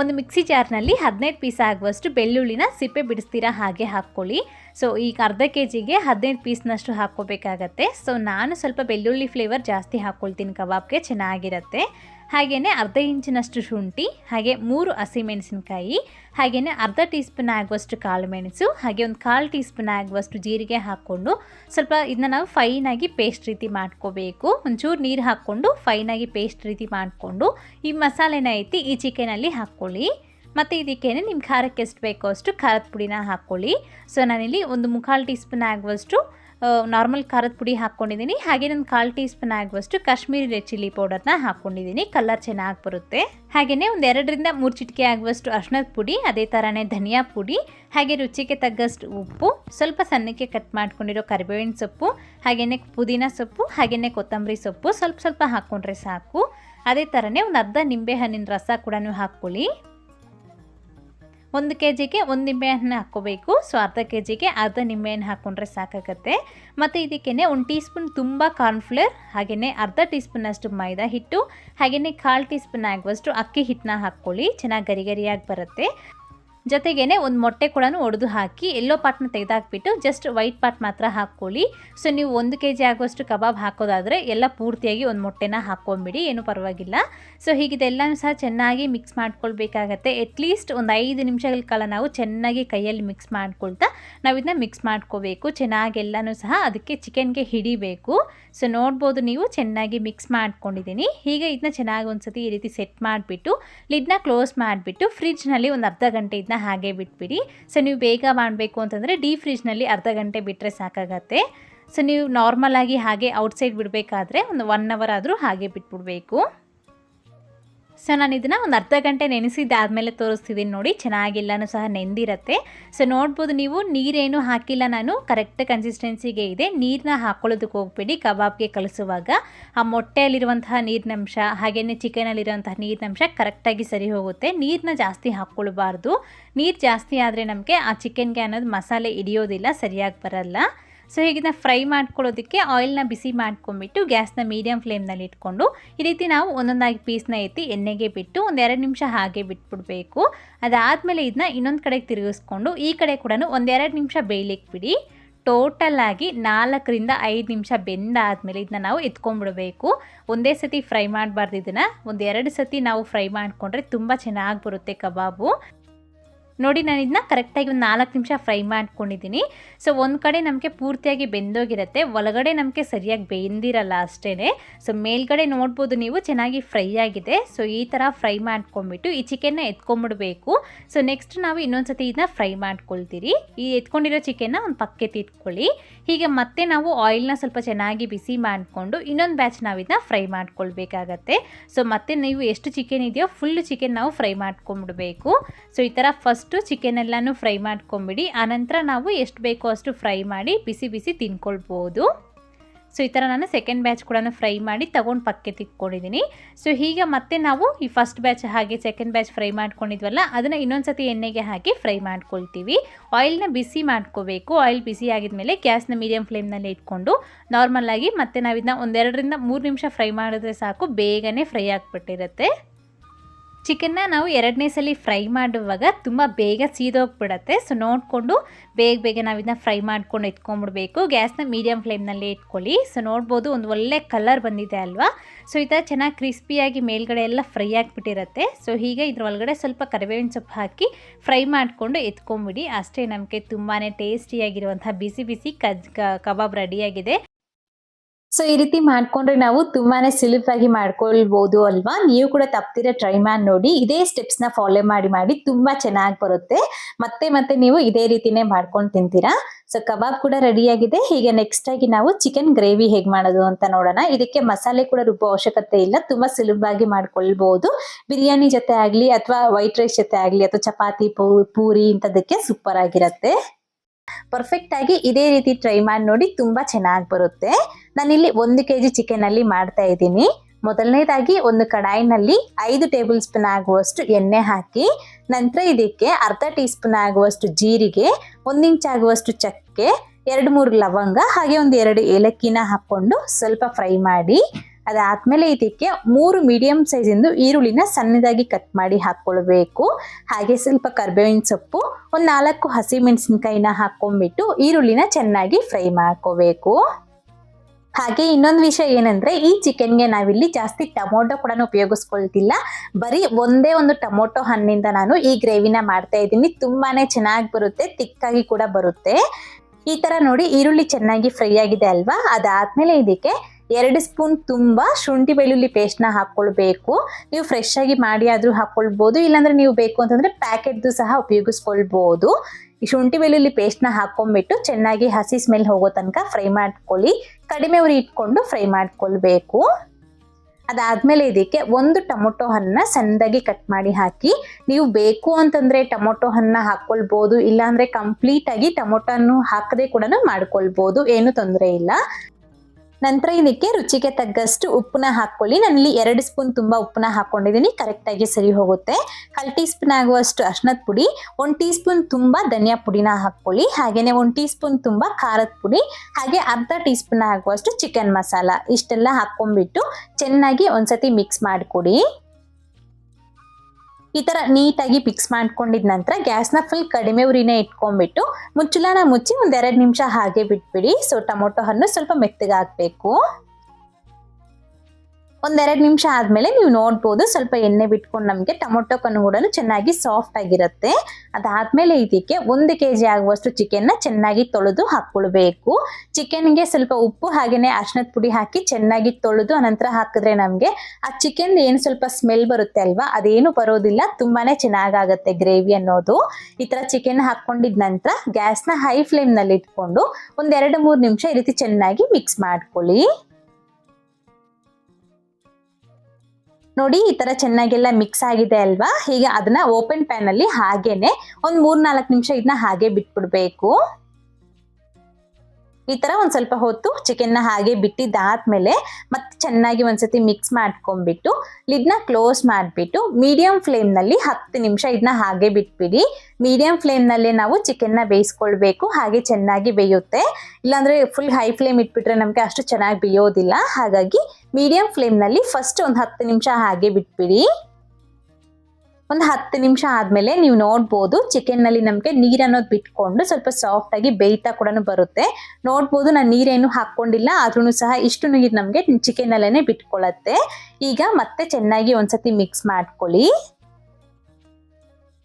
ಒಂದು ಮಿಕ್ಸಿ ಜಾರ್ನಲ್ಲಿ ಹದಿನೈದು ಪೀಸ್ ಆಗುವಷ್ಟು ಬೆಳ್ಳುಳ್ಳಿನ ಸಿಪ್ಪೆ ಬಿಡಿಸ್ತೀರಾ ಹಾಗೆ ಹಾಕ್ಕೊಳ್ಳಿ. ಸೊ ಈಗ ಅರ್ಧ ಕೆ ಜಿಗೆ ಹದಿನೈದು ಪೀಸ್ನಷ್ಟು ಹಾಕ್ಕೋಬೇಕಾಗತ್ತೆ. ಸೊ ನಾನು ಸ್ವಲ್ಪ ಬೆಳ್ಳುಳ್ಳಿ ಫ್ಲೇವರ್ ಜಾಸ್ತಿ ಹಾಕ್ಕೊಳ್ತೀನಿ ಕಬಾಬ್ಗೆ, ಚೆನ್ನಾಗಿರುತ್ತೆ. ಹಾಗೆಯೇ ಅರ್ಧ ಇಂಚಿನಷ್ಟು ಶುಂಠಿ, ಹಾಗೆ ಮೂರು ಹಸಿಮೆಣಸಿನಕಾಯಿ ಹಾಗೆಯೇ ಅರ್ಧ ಟೀ ಸ್ಪೂನ್ ಆಗುವಷ್ಟು ಕಾಳು ಮೆಣಸು, ಹಾಗೆ ಒಂದು ಕಾಲು ಟೀ ಸ್ಪೂನ್ ಆಗುವಷ್ಟು ಜೀರಿಗೆ ಹಾಕ್ಕೊಂಡು ಸ್ವಲ್ಪ ಇದನ್ನ ನಾವು ಫೈನಾಗಿ ಪೇಸ್ಟ್ ರೀತಿ ಮಾಡ್ಕೋಬೇಕು. ಒಂಚೂರು ನೀರು ಹಾಕ್ಕೊಂಡು ಫೈನಾಗಿ ಪೇಸ್ಟ್ ರೀತಿ ಮಾಡಿಕೊಂಡು ಈ ಮಸಾಲೆನ ಐತಿ ಈ ಚಿಕನಲ್ಲಿ ಹಾಕ್ಕೊಳ್ಳಿ ಮತ್ತು ಇದಕ್ಕೇನೆ ನಿಮ್ಮ ಖಾರಕ್ಕೆ ಎಷ್ಟು ಬೇಕೋ ಅಷ್ಟು ಖಾರದ ಪುಡಿನ ಹಾಕ್ಕೊಳ್ಳಿ ಸೊ ನಾನಿಲ್ಲಿ ಒಂದು ಮುಖಾಲು ಟೀ ಸ್ಪೂನ್ ಆಗುವಷ್ಟು ನಾರ್ಮಲ್ ಖಾರದ ಪುಡಿ ಹಾಕ್ಕೊಂಡಿದ್ದೀನಿ. ಹಾಗೆ ಒಂದು ಕಾಲು ಟೀ ಸ್ಪೂನ್ ಆಗುವಷ್ಟು ಕಾಶ್ಮೀರಿ ರೆಡ್ ಚಿಲ್ಲಿ ಪೌಡರ್ನ ಹಾಕ್ಕೊಂಡಿದ್ದೀನಿ. ಕಲರ್ ಚೆನ್ನಾಗಿ ಬರುತ್ತೆ. ಹಾಗೆಯೇ ಒಂದು ಎರಡರಿಂದ ಮೂರು ಚಿಟಿಕೆ ಆಗುವಷ್ಟು ಅರ್ಶಿನದ ಪುಡಿ, ಅದೇ ಥರನೇ ಧನಿಯಾ ಪುಡಿ, ಹಾಗೆ ರುಚಿಗೆ ತಗ್ಗಷ್ಟು ಉಪ್ಪು, ಸ್ವಲ್ಪ ಸಣ್ಣಕ್ಕೆ ಕಟ್ ಮಾಡ್ಕೊಂಡಿರೋ ಕರಿಬೇವಿನ ಸೊಪ್ಪು ಹಾಗೆಯೇ ಪುದೀನ ಸೊಪ್ಪು ಹಾಗೆಯೇ ಕೊತ್ತಂಬರಿ ಸೊಪ್ಪು ಸ್ವಲ್ಪ ಸ್ವಲ್ಪ ಹಾಕ್ಕೊಂಡ್ರೆ ಸಾಕು. ಅದೇ ಥರನೇ ಒಂದು ಅರ್ಧ ನಿಂಬೆ ಹಣ್ಣಿನ ರಸ ಕೂಡ ಹಾಕ್ಕೊಳ್ಳಿ. ಒಂದು ಕೆ ಜಿಗೆ ಒಂದು ನಿಂಬೆಹಣ್ಣು ಹಾಕ್ಕೋಬೇಕು. ಸೊ ಅರ್ಧ ಕೆ ಜಿಗೆ ಅರ್ಧ ನಿಂಬೆಹಣ್ಣು ಹಾಕ್ಕೊಂಡ್ರೆ ಸಾಕಾಗತ್ತೆ. ಮತ್ತು ಇದಕ್ಕೇ ಒಂದು ಟೀ ಸ್ಪೂನ್ ತುಂಬ ಕಾರ್ನ್ಫ್ಲೇರ್ ಹಾಗೆಯೇ ಅರ್ಧ ಟೀ ಸ್ಪೂನಷ್ಟು ಮೈದಾ ಹಿಟ್ಟು ಹಾಗೆಯೇ ಕಾಲು ಟೀ ಸ್ಪೂನ್ ಆಗುವಷ್ಟು ಅಕ್ಕಿ ಹಿಟ್ಟನ್ನ ಹಾಕ್ಕೊಳ್ಳಿ. ಚೆನ್ನಾಗಿ ಗರಿಗರಿಯಾಗಿ ಬರುತ್ತೆ. ಜೊತೆಗೇ ಒಂದು ಮೊಟ್ಟೆ ಕೂಡ ಒಡೆದು ಹಾಕಿ ಎಲ್ಲೋ ಪಾರ್ಟ್ನ ತೆಗೆದಾಕ್ಬಿಟ್ಟು ಜಸ್ಟ್ ವೈಟ್ ಪಾರ್ಟ್ ಮಾತ್ರ ಹಾಕ್ಕೊಳ್ಳಿ. ಸೊ ನೀವು ಒಂದು ಕೆ ಜಿ ಆಗುವಷ್ಟು ಕಬಾಬ್ ಹಾಕೋದಾದರೆ ಎಲ್ಲ ಪೂರ್ತಿಯಾಗಿ ಒಂದು ಮೊಟ್ಟೆನ ಹಾಕ್ಕೊಂಬಿಡಿ ಏನೂ ಪರವಾಗಿಲ್ಲ. ಸೊ ಹೀಗಿದೆಲ್ಲನೂ ಸಹ ಚೆನ್ನಾಗಿ ಮಿಕ್ಸ್ ಮಾಡ್ಕೊಳ್ಬೇಕಾಗತ್ತೆ. ಅಟ್ಲೀಸ್ಟ್ ಒಂದು ಐದು ನಿಮಿಷಗಳ ಕಾಲ ನಾವು ಚೆನ್ನಾಗಿ ಕೈಯಲ್ಲಿ ಮಿಕ್ಸ್ ಮಾಡ್ಕೊಳ್ತಾ ನಾವು ಇದನ್ನ ಮಿಕ್ಸ್ ಮಾಡ್ಕೋಬೇಕು. ಚೆನ್ನಾಗಿ ಎಲ್ಲನೂ ಸಹ ಅದಕ್ಕೆ ಚಿಕನ್ಗೆ ಹಿಡಿಬೇಕು. ಸೊ ನೋಡ್ಬೋದು ನೀವು ಚೆನ್ನಾಗಿ ಮಿಕ್ಸ್ ಮಾಡ್ಕೊಂಡಿದ್ದೀನಿ. ಹೀಗೆ ಇದನ್ನ ಚೆನ್ನಾಗಿ ಒಂದ್ಸತಿ ಈ ರೀತಿ ಸೆಟ್ ಮಾಡಿಬಿಟ್ಟು ಲಿಡ್ನ ಕ್ಲೋಸ್ ಮಾಡಿಬಿಟ್ಟು ಫ್ರಿಜ್ನಲ್ಲಿ ಒಂದು ಅರ್ಧ ಗಂಟೆ ಇದನ್ನ ಹಾಗೆ ಬಿಟ್ಬಿಡಿ. ಸೊ ನೀವು ಬೇಗ ಮಾಡಬೇಕು ಅಂತಂದರೆ ಡೀ ಫ್ರಿಜ್ನಲ್ಲಿ ಅರ್ಧ ಗಂಟೆ ಬಿಟ್ಟರೆ ಸಾಕಾಗತ್ತೆ. ಸೊ ನೀವು ನಾರ್ಮಲಾಗಿ ಹಾಗೆ ಔಟ್ಸೈಡ್ ಬಿಡಬೇಕಾದ್ರೆ ಒಂದು ಒನ್ ಅವರ್ ಆದರೂ ಹಾಗೆ ಬಿಟ್ಬಿಡಬೇಕು. ಸೊ ನಾನು ಇದನ್ನು ಒಂದು ಅರ್ಧ ಗಂಟೆ ನೆನೆಸಿದ್ದಾದಮೇಲೆ ತೋರಿಸ್ತಿದ್ದೀನಿ ನೋಡಿ, ಚೆನ್ನಾಗಿಲ್ಲನೂ ಸಹ ನೆಂದಿರುತ್ತೆ. ಸೊ ನೋಡ್ಬೋದು ನೀವು, ನೀರೇನು ಹಾಕಿಲ್ಲ ನಾನು ಕರೆಕ್ಟ್ ಕನ್ಸಿಸ್ಟೆನ್ಸಿಗೆ ಇದೆ. ನೀರನ್ನ ಹಾಕ್ಕೊಳ್ಳೋದಕ್ಕೆ ಹೋಗ್ಬೇಡಿ, ಕಬಾಬ್ಗೆ ಕಲಿಸುವಾಗ. ಆ ಮೊಟ್ಟೆಯಲ್ಲಿರುವಂತಹ ನೀರಿನಂಶ ಹಾಗೆಯೇ ಚಿಕನಲ್ಲಿರುವಂತಹ ನೀರಿನಂಶ ಕರೆಕ್ಟಾಗಿ ಸರಿ ಹೋಗುತ್ತೆ. ನೀರನ್ನ ಜಾಸ್ತಿ ಹಾಕ್ಕೊಳ್ಬಾರ್ದು. ನೀರು ಜಾಸ್ತಿ ಆದರೆ ನಮಗೆ ಆ ಚಿಕನ್ಗೆ ಅನ್ನೋದು ಮಸಾಲೆ ಹಿಡಿಯೋದಿಲ್ಲ, ಸರಿಯಾಗಿ ಬರಲ್ಲ. ಸೊ ಹೀಗಿನ ಫ್ರೈ ಮಾಡ್ಕೊಳ್ಳೋದಕ್ಕೆ ಆಯಿಲ್ನ ಬಿಸಿ ಮಾಡ್ಕೊಂಡ್ಬಿಟ್ಟು ಗ್ಯಾಸ್ನ ಮೀಡಿಯಮ್ ಫ್ಲೇಮ್ನಲ್ಲಿ ಇಟ್ಕೊಂಡು, ಈ ರೀತಿ ನಾವು ಒಂದೊಂದಾಗಿ ಪೀಸ್ನ ಎತ್ತಿ ಎಣ್ಣೆಗೆ ಬಿಟ್ಟು ಒಂದೆರಡು ನಿಮಿಷ ಹಾಗೆ ಬಿಟ್ಬಿಡಬೇಕು. ಅದಾದಮೇಲೆ ಇದನ್ನ ಇನ್ನೊಂದು ಕಡೆಗೆ ತಿರುಗಿಸ್ಕೊಂಡು, ಈ ಕಡೆ ಕೂಡ ಒಂದೆರಡು ನಿಮಿಷ ಬೇಯಲಿಕ್ಕೆ ಬಿಡಿ ಟೋಟಲ್ ಆಗಿ ನಾಲ್ಕರಿಂದ ಐದು ನಿಮಿಷ ಬೆಂದಾದಮೇಲೆ ಇದನ್ನ ನಾವು ಎತ್ಕೊಂಡ್ಬಿಡಬೇಕು. ಒಂದೇ ಸತಿ ಫ್ರೈ ಮಾಡಬಾರ್ದು ಇದನ್ನು. ಒಂದೆರಡು ಸತಿ ನಾವು ಫ್ರೈ ಮಾಡಿಕೊಂಡ್ರೆ ತುಂಬ ಚೆನ್ನಾಗಿ ಬರುತ್ತೆ ಕಬಾಬು. ನೋಡಿ ನಾನು ಇದನ್ನ ಕರೆಕ್ಟಾಗಿ ಒಂದು ನಾಲ್ಕು ನಿಮಿಷ ಫ್ರೈ ಮಾಡ್ಕೊಂಡಿದ್ದೀನಿ ಸೊ ಒಂದು ಕಡೆ ನಮಗೆ ಪೂರ್ತಿಯಾಗಿ ಬೆಂದೋಗಿರುತ್ತೆ. ಒಳಗಡೆ ನಮಗೆ ಸರಿಯಾಗಿ ಬೆಂದಿರಲ್ಲ ಅಷ್ಟೇ ಸೊ ಮೇಲ್ಗಡೆ ನೋಡ್ಬೋದು ನೀವು, ಚೆನ್ನಾಗಿ ಫ್ರೈ ಆಗಿದೆ. ಸೊ ಈ ಥರ ಫ್ರೈ ಮಾಡ್ಕೊಂಬಿಟ್ಟು ಈ ಚಿಕೆನ್ನ ಎತ್ಕೊಂಬಿಡಬೇಕು ಸೊ ನೆಕ್ಸ್ಟ್ ನಾವು ಇನ್ನೊಂದು ಸತಿ ಇದನ್ನ ಫ್ರೈ ಮಾಡ್ಕೊಳ್ತೀರಿ. ಈ ಎತ್ಕೊಂಡಿರೋ ಚಿಕೆನ್ನ ಒಂದು ಪಕ್ಕಕ್ಕೆ ಇಟ್ಕೊಳ್ಳಿ. ಹೀಗೆ ಮತ್ತೆ ನಾವು ಆಯಿಲ್ನ ಸ್ವಲ್ಪ ಚೆನ್ನಾಗಿ ಬಿಸಿ ಮಾಡಿಕೊಂಡು ಇನ್ನೊಂದು ಬ್ಯಾಚ್ ನಾವು ಇದನ್ನ ಫ್ರೈ ಮಾಡ್ಕೊಳ್ಬೇಕಾಗತ್ತೆ. ಸೊ ಮತ್ತೆ ನೀವು ಎಷ್ಟು ಚಿಕನ್ ಇದೆಯೋ ಫುಲ್ ಚಿಕನ್ ನಾವು ಫ್ರೈ ಮಾಡ್ಕೊಂಬಿಡ್ಬೇಕು ಸೊ ಈ ಥರ ಫಸ್ಟು ಚಿಕನ್ ಎಲ್ಲನೂ ಫ್ರೈ ಮಾಡ್ಕೊಂಬಿಡಿ. ಆನಂತರ ನಾವು ಎಷ್ಟು ಬೇಕೋ ಅಷ್ಟು ಫ್ರೈ ಮಾಡಿ ಬಿಸಿ ಬಿಸಿ ತಿನ್ಕೊಳ್ಬೋದು. ಸೊ ಈ ಥರ ನಾನು ಸೆಕೆಂಡ್ ಬ್ಯಾಚ್ ಕೂಡ ಫ್ರೈ ಮಾಡಿ ತಗೊಂಡು ಪಕ್ಕೆ ತಿಕ್ಕೊಂಡಿದ್ದೀನಿ ಸೊ ಹೀಗೆ ಮತ್ತೆ ನಾವು ಈ ಫಸ್ಟ್ ಬ್ಯಾಚ್ ಹಾಗೆ ಸೆಕೆಂಡ್ ಬ್ಯಾಚ್ ಫ್ರೈ ಮಾಡ್ಕೊಂಡಿದ್ವಲ್ಲ, ಅದನ್ನು ಇನ್ನೊಂದು ಸತಿ ಎಣ್ಣೆಗೆ ಹಾಕಿ ಫ್ರೈ ಮಾಡ್ಕೊಳ್ತೀವಿ. ಆಯಿಲ್ನ ಬಿಸಿ ಮಾಡ್ಕೋಬೇಕು. ಆಯಿಲ್ ಬಿಸಿ ಆಗಿದ್ಮೇಲೆ ಗ್ಯಾಸ್ನ ಮೀಡಿಯಂ ಫ್ಲೇಮ್ನಲ್ಲಿ ಇಟ್ಕೊಂಡು ನಾರ್ಮಲಾಗಿ ಮತ್ತೆ ನಾವು ಇದನ್ನ ಒಂದೆರಡರಿಂದ ಮೂರು ನಿಮಿಷ ಫ್ರೈ ಮಾಡಿದ್ರೆ ಸಾಕು, ಬೇಗನೆ ಫ್ರೈ ಆಗಿಬಿಟ್ಟಿರುತ್ತೆ. ಚಿಕನ್ನ ನಾವು ಎರಡನೇ ಸಲ ಫ್ರೈ ಮಾಡುವಾಗ ತುಂಬ ಬೇಗ ಸೀದೋಗ್ಬಿಡತ್ತೆ. ಸೊ ನೋಡಿಕೊಂಡು ಬೇಗ ಬೇಗ ನಾವು ಇದನ್ನ ಫ್ರೈ ಮಾಡ್ಕೊಂಡು ಇಟ್ಕೊಂಡ್ಬಿಡ್ಬೇಕು ಗ್ಯಾಸ್ನ ಮೀಡಿಯಮ್ ಫ್ಲೇಮ್ನಲ್ಲಿ ಇಟ್ಕೊಳ್ಳಿ. ಸೊ ನೋಡ್ಬೋದು ಒಂದು ಒಳ್ಳೆ ಕಲರ್ ಬಂದಿದೆ ಅಲ್ವಾ? ಸೊ ಈ ಥರ ಚೆನ್ನಾಗಿ ಕ್ರಿಸ್ಪಿಯಾಗಿ ಮೇಲ್ಗಡೆ ಎಲ್ಲ ಫ್ರೈ ಆಗಿಬಿಟ್ಟಿರುತ್ತೆ. ಸೊ ಹೀಗೆ ಇದ್ರ ಒಳಗಡೆ ಸ್ವಲ್ಪ ಕರಿಬೇವಿನ ಸೊಪ್ಪು ಹಾಕಿ ಫ್ರೈ ಮಾಡಿಕೊಂಡು ಎತ್ಕೊಂಬಿಡಿ. ಅಷ್ಟೇ ನಮಗೆ ತುಂಬಾ ಟೇಸ್ಟಿಯಾಗಿರುವಂಥ ಬಿಸಿ ಬಿಸಿ ಕಜ್ ಕಬಾಬ್ ರೆಡಿಯಾಗಿದೆ ಸೊ ಈ ರೀತಿ ಮಾಡ್ಕೊಂಡ್ರೆ ನಾವು ತುಂಬಾನೇ ಸುಲಭವಾಗಿ ಮಾಡ್ಕೊಳ್ಬಹುದು ಅಲ್ವಾ? ನೀವು ಕೂಡ ತಪ್ತಿರ ಟ್ರೈ ಮಾಡಿ ನೋಡಿ. ಇದೇ ಸ್ಟೆಪ್ಸ್ನ ಫಾಲೋ ಮಾಡಿ ಮಾಡಿ ತುಂಬಾ ಚೆನ್ನಾಗಿ ಬರುತ್ತೆ. ಮತ್ತೆ ಮತ್ತೆ ನೀವು ಇದೇ ರೀತಿನೇ ಮಾಡ್ಕೊಂಡು ತಿಂತೀರಾ? ಸೊ ಕಬಾಬ್ ಕೂಡ ರೆಡಿ ಆಗಿದೆ. ಹೀಗೆ ನೆಕ್ಸ್ಟ್ ಆಗಿ ನಾವು ಚಿಕನ್ ಗ್ರೇವಿ ಹೇಗ್ ಮಾಡೋದು ಅಂತ ನೋಡೋಣ. ಇದಕ್ಕೆ ಮಸಾಲೆ ಕೂಡ ರುಬ್ಬೋ ಅವಶ್ಯಕತೆ ಇಲ್ಲ. ತುಂಬಾ ಸುಲಭವಾಗಿ ಮಾಡ್ಕೊಳ್ಬಹುದು ಬಿರಿಯಾನಿ ಜೊತೆ ಆಗ್ಲಿ ಅಥವಾ ವೈಟ್ ರೈಸ್ ಜೊತೆ ಆಗ್ಲಿ ಅಥವಾ ಚಪಾತಿ ಪೂರಿ ಇಂಥದಕ್ಕೆ ಸೂಪರ್ ಆಗಿರತ್ತೆ. ಪರ್ಫೆಕ್ಟ್ ಆಗಿ ಇದೇ ರೀತಿ ಟ್ರೈ ಮಾಡಿ ನೋಡಿ ತುಂಬಾ ಚೆನ್ನಾಗಿ ಬರುತ್ತೆ. ನಾನಿಲ್ಲಿ ಒಂದು ಕೆ ಜಿ ಚಿಕನ್ ಅಲ್ಲಿ ಮಾಡ್ತಾ ಇದ್ದೀನಿ. ಮೊದಲನೇದಾಗಿ ಒಂದು ಕಡಾಯಿನಲ್ಲಿ ಐದು ಟೇಬಲ್ ಸ್ಪೂನ್ ಆಗುವಷ್ಟು ಎಣ್ಣೆ ಹಾಕಿ, ನಂತರ ಇದಕ್ಕೆ ಅರ್ಧ ಟೀ ಸ್ಪೂನ್ ಆಗುವಷ್ಟು ಜೀರಿಗೆ, ಒಂದು ಇಂಚ್ ಆಗುವಷ್ಟು ಚಕ್ಕೆ, ಎರಡು ಮೂರು ಲವಂಗ, ಹಾಗೆ ಒಂದು ಎರಡು ಏಲಕ್ಕಿನ ಹಾಕ್ಕೊಂಡು ಸ್ವಲ್ಪ ಫ್ರೈ ಮಾಡಿ, ಅದಾದ್ಮೇಲೆ ಇದಕ್ಕೆ ಮೂರು ಮೀಡಿಯಂ ಸೈಜಿಂದು ಈರುಳ್ಳಿನ ಸಣ್ಣದಾಗಿ ಕಟ್ ಮಾಡಿ ಹಾಕ್ಕೊಳ್ಬೇಕು. ಹಾಗೆ ಸ್ವಲ್ಪ ಕರ್ಬೇವಿನ ಸೊಪ್ಪು, ಒಂದು ನಾಲ್ಕು ಹಸಿ ಮೆಣಸಿನ್ಕಾಯಿನ ಹಾಕೊಂಡ್ಬಿಟ್ಟು ಈರುಳ್ಳಿನ ಚೆನ್ನಾಗಿ ಫ್ರೈ ಮಾಡ್ಕೋಬೇಕು ಹಾಗೆ ಇನ್ನೊಂದು ವಿಷಯ ಏನಂದ್ರೆ, ಈ ಚಿಕನ್ಗೆ ನಾವಿಲ್ಲಿ ಜಾಸ್ತಿ ಟೊಮೊಟೊ ಕೂಡ ಉಪಯೋಗಿಸ್ಕೊಳ್ತಿಲ್ಲ. ಬರೀ ಒಂದೇ ಒಂದು ಟೊಮೊಟೊ ಹಣ್ಣಿಂದ ನಾನು ಈ ಗ್ರೇವಿನ ಮಾಡ್ತಾ ಇದ್ದೀನಿ. ತುಂಬಾನೇ ಚೆನ್ನಾಗಿ ಬರುತ್ತೆ, ತಿಕ್ಕಾಗಿ ಕೂಡ ಬರುತ್ತೆ. ಈ ತರ ನೋಡಿ ಈರುಳ್ಳಿ ಚೆನ್ನಾಗಿ ಫ್ರೈ ಆಗಿದೆ ಅಲ್ವಾ? ಅದಾದ್ಮೇಲೆ ಇದಕ್ಕೆ ಎರಡು ಸ್ಪೂನ್ ತುಂಬಾ ಶುಂಠಿ ಬೆಳ್ಳುಳ್ಳಿ ಪೇಸ್ಟ್ನ ಹಾಕ್ಕೊಳ್ಬೇಕು. ನೀವು ಫ್ರೆಶ್ ಆಗಿ ಮಾಡಿ ಆದ್ರೂ ಹಾಕ್ಕೊಳ್ಬೋದು, ಇಲ್ಲಾಂದ್ರೆ ನೀವು ಬೇಕು ಅಂತಂದ್ರೆ ಪ್ಯಾಕೆಟ್ದು ಸಹ ಉಪಯೋಗಿಸ್ಕೊಳ್ಬೋದು. ಈ ಶುಂಠಿ ಬೆಳ್ಳುಳ್ಳಿ ಪೇಸ್ಟ್ನ ಹಾಕೊಂಡ್ಬಿಟ್ಟು ಚೆನ್ನಾಗಿ ಹಸಿ ಸ್ಮೆಲ್ ಹೋಗೋ ತನಕ ಫ್ರೈ ಮಾಡ್ಕೊಳ್ಳಿ. ಕಡಿಮೆ ಉರಿ ಇಟ್ಕೊಂಡು ಫ್ರೈ ಮಾಡ್ಕೊಳ್ಬೇಕು. ಅದಾದ್ಮೇಲೆ ಇದಕ್ಕೆ ಒಂದು ಟೊಮೊಟೊ ಹಣ್ಣನ್ನ ಸಣ್ಣದಾಗಿ ಕಟ್ ಮಾಡಿ ಹಾಕಿ, ನೀವು ಬೇಕು ಅಂತಂದ್ರೆ ಟೊಮೊಟೊ ಹಣ್ಣ ಹಾಕೊಳ್ಬೋದು, ಇಲ್ಲಾಂದ್ರೆ ಕಂಪ್ಲೀಟ್ ಆಗಿ ಟೊಮೊಟೊ ಹಾಕದೆ ಕೂಡ ಮಾಡ್ಕೊಳ್ಬೋದು, ಏನು ತೊಂದರೆ ಇಲ್ಲ. ನಂತರ ಇದಕ್ಕೆ ರುಚಿಗೆ ತಗ್ಗಷ್ಟು ಉಪ್ಪನ್ನ ಹಾಕೊಳ್ಳಿ ನಾನಿಲ್ಲಿ ಎರಡು ಸ್ಪೂನ್ ತುಂಬಾ ಉಪ್ಪನ್ನ ಹಾಕ್ಕೊಂಡಿದ್ದೀನಿ ಕರೆಕ್ಟಾಗಿ ಸರಿ ಹೋಗುತ್ತೆ. ಕಾಲ್ ಟೀ ಸ್ಪೂನ್ ಆಗುವಷ್ಟು ಅರ್ಶನದ ಪುಡಿ, ಒಂದು ಟೀ ಸ್ಪೂನ್ ತುಂಬಾ ಧನಿಯಾ ಪುಡಿನ ಹಾಕೊಳ್ಳಿ ಹಾಗೆಯೇ ಒಂದು ಟೀ ಸ್ಪೂನ್ ತುಂಬಾ ಖಾರದ ಪುಡಿ, ಹಾಗೆ ಅರ್ಧ ಟೀ ಸ್ಪೂನ್ ಆಗುವಷ್ಟು ಚಿಕನ್ ಮಸಾಲ, ಇಷ್ಟೆಲ್ಲ ಹಾಕೊಂಡ್ಬಿಟ್ಟು ಚೆನ್ನಾಗಿ ಒಂದ್ಸತಿ ಮಿಕ್ಸ್ ಮಾಡಿಕೊಡಿ. ಈ ತರ ನೀಟಾಗಿ ಫಿಕ್ಸ್ ಮಾಡ್ಕೊಂಡಿದ ನಂತರ ಗ್ಯಾಸ್ನ ಫುಲ್ ಕಡಿಮೆ ಉರಿನೇ ಇಟ್ಕೊಂಡ್ಬಿಟ್ಟು ಮುಚ್ಚಳನ ಮುಚ್ಚಿ ಒಂದೆರಡು ನಿಮಿಷ ಹಾಗೆ ಬಿಟ್ಬಿಡಿ. ಸೊ ಟೊಮೊಟೊ ಹಣ್ಣು ಸ್ವಲ್ಪ ಮೆತ್ತಗಾಗಬೇಕು. ಒಂದೆರಡು ನಿಮಿಷ ಆದಮೇಲೆ ನೀವು ನೋಡ್ಬೋದು ಸ್ವಲ್ಪ ಎಣ್ಣೆ ಬಿಟ್ಕೊಂಡು ನಮಗೆ ಟೊಮೊಟೊ ಕಣ್ಣು ಕೂಡ ಚೆನ್ನಾಗಿ ಸಾಫ್ಟ್ ಆಗಿರುತ್ತೆ. ಅದಾದಮೇಲೆ ಇದಕ್ಕೆ ಒಂದು ಕೆ ಜಿ ಆಗುವಷ್ಟು ಚಿಕನ್ನ ಚೆನ್ನಾಗಿ ತೊಳೆದು ಹಾಕ್ಕೊಳ್ಬೇಕು. ಚಿಕನ್ಗೆ ಸ್ವಲ್ಪ ಉಪ್ಪು ಹಾಗೆಯೇ ಅರ್ಶನದ ಪುಡಿ ಹಾಕಿ ಚೆನ್ನಾಗಿ ತೊಳೆದು ಅನಂತರ ಹಾಕಿದ್ರೆ ನಮಗೆ ಆ ಚಿಕನ್ ಏನು ಸ್ವಲ್ಪ ಸ್ಮೆಲ್ ಬರುತ್ತೆ ಅಲ್ವಾ? ಅದೇನು ಬರೋದಿಲ್ಲ ತುಂಬಾ ಚೆನ್ನಾಗಾಗುತ್ತೆ ಗ್ರೇವಿ ಅನ್ನೋದು. ಈ ಥರ ಚಿಕನ್ ಹಾಕ್ಕೊಂಡಿದ ನಂತರ ಗ್ಯಾಸ್ನ ಹೈ ಫ್ಲೇಮ್ನಲ್ಲಿ ಇಟ್ಕೊಂಡು ಒಂದೆರಡು ಮೂರು ನಿಮಿಷ ಈ ರೀತಿ ಚೆನ್ನಾಗಿ ಮಿಕ್ಸ್ ಮಾಡ್ಕೊಳ್ಳಿ. ನೋಡಿ, ಈ ತರ ಚೆನ್ನಾಗೆಲ್ಲ ಮಿಕ್ಸ್ ಆಗಿದೆ ಅಲ್ವಾ? ಹೀಗೆ ಅದನ್ನ ಓಪನ್ ಪ್ಯಾನ್ ಅಲ್ಲಿ ಹಾಗೇನೆ ಒಂದ್ ಮೂರ್ ನಾಲ್ಕು ನಿಮಿಷ ಇದನ್ನ ಹಾಗೆ ಬಿಟ್ಬಿಡ್ಬೇಕು. ಈ ತರ ಒಂದ್ ಸ್ವಲ್ಪ ಹೊತ್ತು ಚಿಕನ್ನ ಹಾಗೆ ಬಿಟ್ಟಿದ್ದಾದ್ಮೇಲೆ ಮತ್ತೆ ಚೆನ್ನಾಗಿ ಒಂದ್ಸತಿ ಮಿಕ್ಸ್ ಮಾಡ್ಕೊಂಡ್ಬಿಟ್ಟು ಲಿಡ್ನ ಕ್ಲೋಸ್ ಮಾಡಿಬಿಟ್ಟು ಮೀಡಿಯಂ ಫ್ಲೇಮ್ನಲ್ಲಿ ಹತ್ತು ನಿಮಿಷ ಇದನ್ನ ಹಾಗೆ ಬಿಟ್ಬಿಡಿ. ಮೀಡಿಯಂ ಫ್ಲೇಮ್ನಲ್ಲೇ ನಾವು ಚಿಕನ್ನ ಬೇಯಿಸ್ಕೊಳ್ಬೇಕು. ಹಾಗೆ ಚೆನ್ನಾಗಿ ಬೇಯುತ್ತೆ. ಇಲ್ಲಾಂದ್ರೆ ಫುಲ್ ಹೈ ಫ್ಲೇಮ್ ಇಟ್ಬಿಟ್ರೆ ನಮಗೆ ಅಷ್ಟು ಚೆನ್ನಾಗಿ ಬೇಯೋದಿಲ್ಲ. ಹಾಗಾಗಿ ಮೀಡಿಯಂ ಫ್ಲೇಮ್ನಲ್ಲಿ ಫಸ್ಟ್ ಒಂದು ಹತ್ತು ನಿಮಿಷ ಹಾಗೆ ಬಿಟ್ಬಿಡಿ. ಒಂದು ಹತ್ತು ನಿಮಿಷ ಆದಮೇಲೆ ನೀವು ನೋಡ್ಬೋದು ಚಿಕನ್ನಲ್ಲಿ ನಮಗೆ ನೀರು ಅನ್ನೋದು ಬಿಟ್ಕೊಂಡು ಸ್ವಲ್ಪ ಸಾಫ್ಟಾಗಿ ಬೇಯ್ತಾ ಕೂಡ ಬರುತ್ತೆ. ನೋಡ್ಬೋದು ನಾನು ನೀರೇನು ಹಾಕ್ಕೊಂಡಿಲ್ಲ ಆದ್ರೂ ಸಹ ಇಷ್ಟು ನೀರು ನಮಗೆ ಚಿಕನ್ನಲ್ಲೇ ಬಿಟ್ಕೊಳ್ಳುತ್ತೆ ಈಗ ಮತ್ತೆ ಚೆನ್ನಾಗಿ ಒಂದ್ಸತಿ ಮಿಕ್ಸ್ ಮಾಡ್ಕೊಳ್ಳಿ.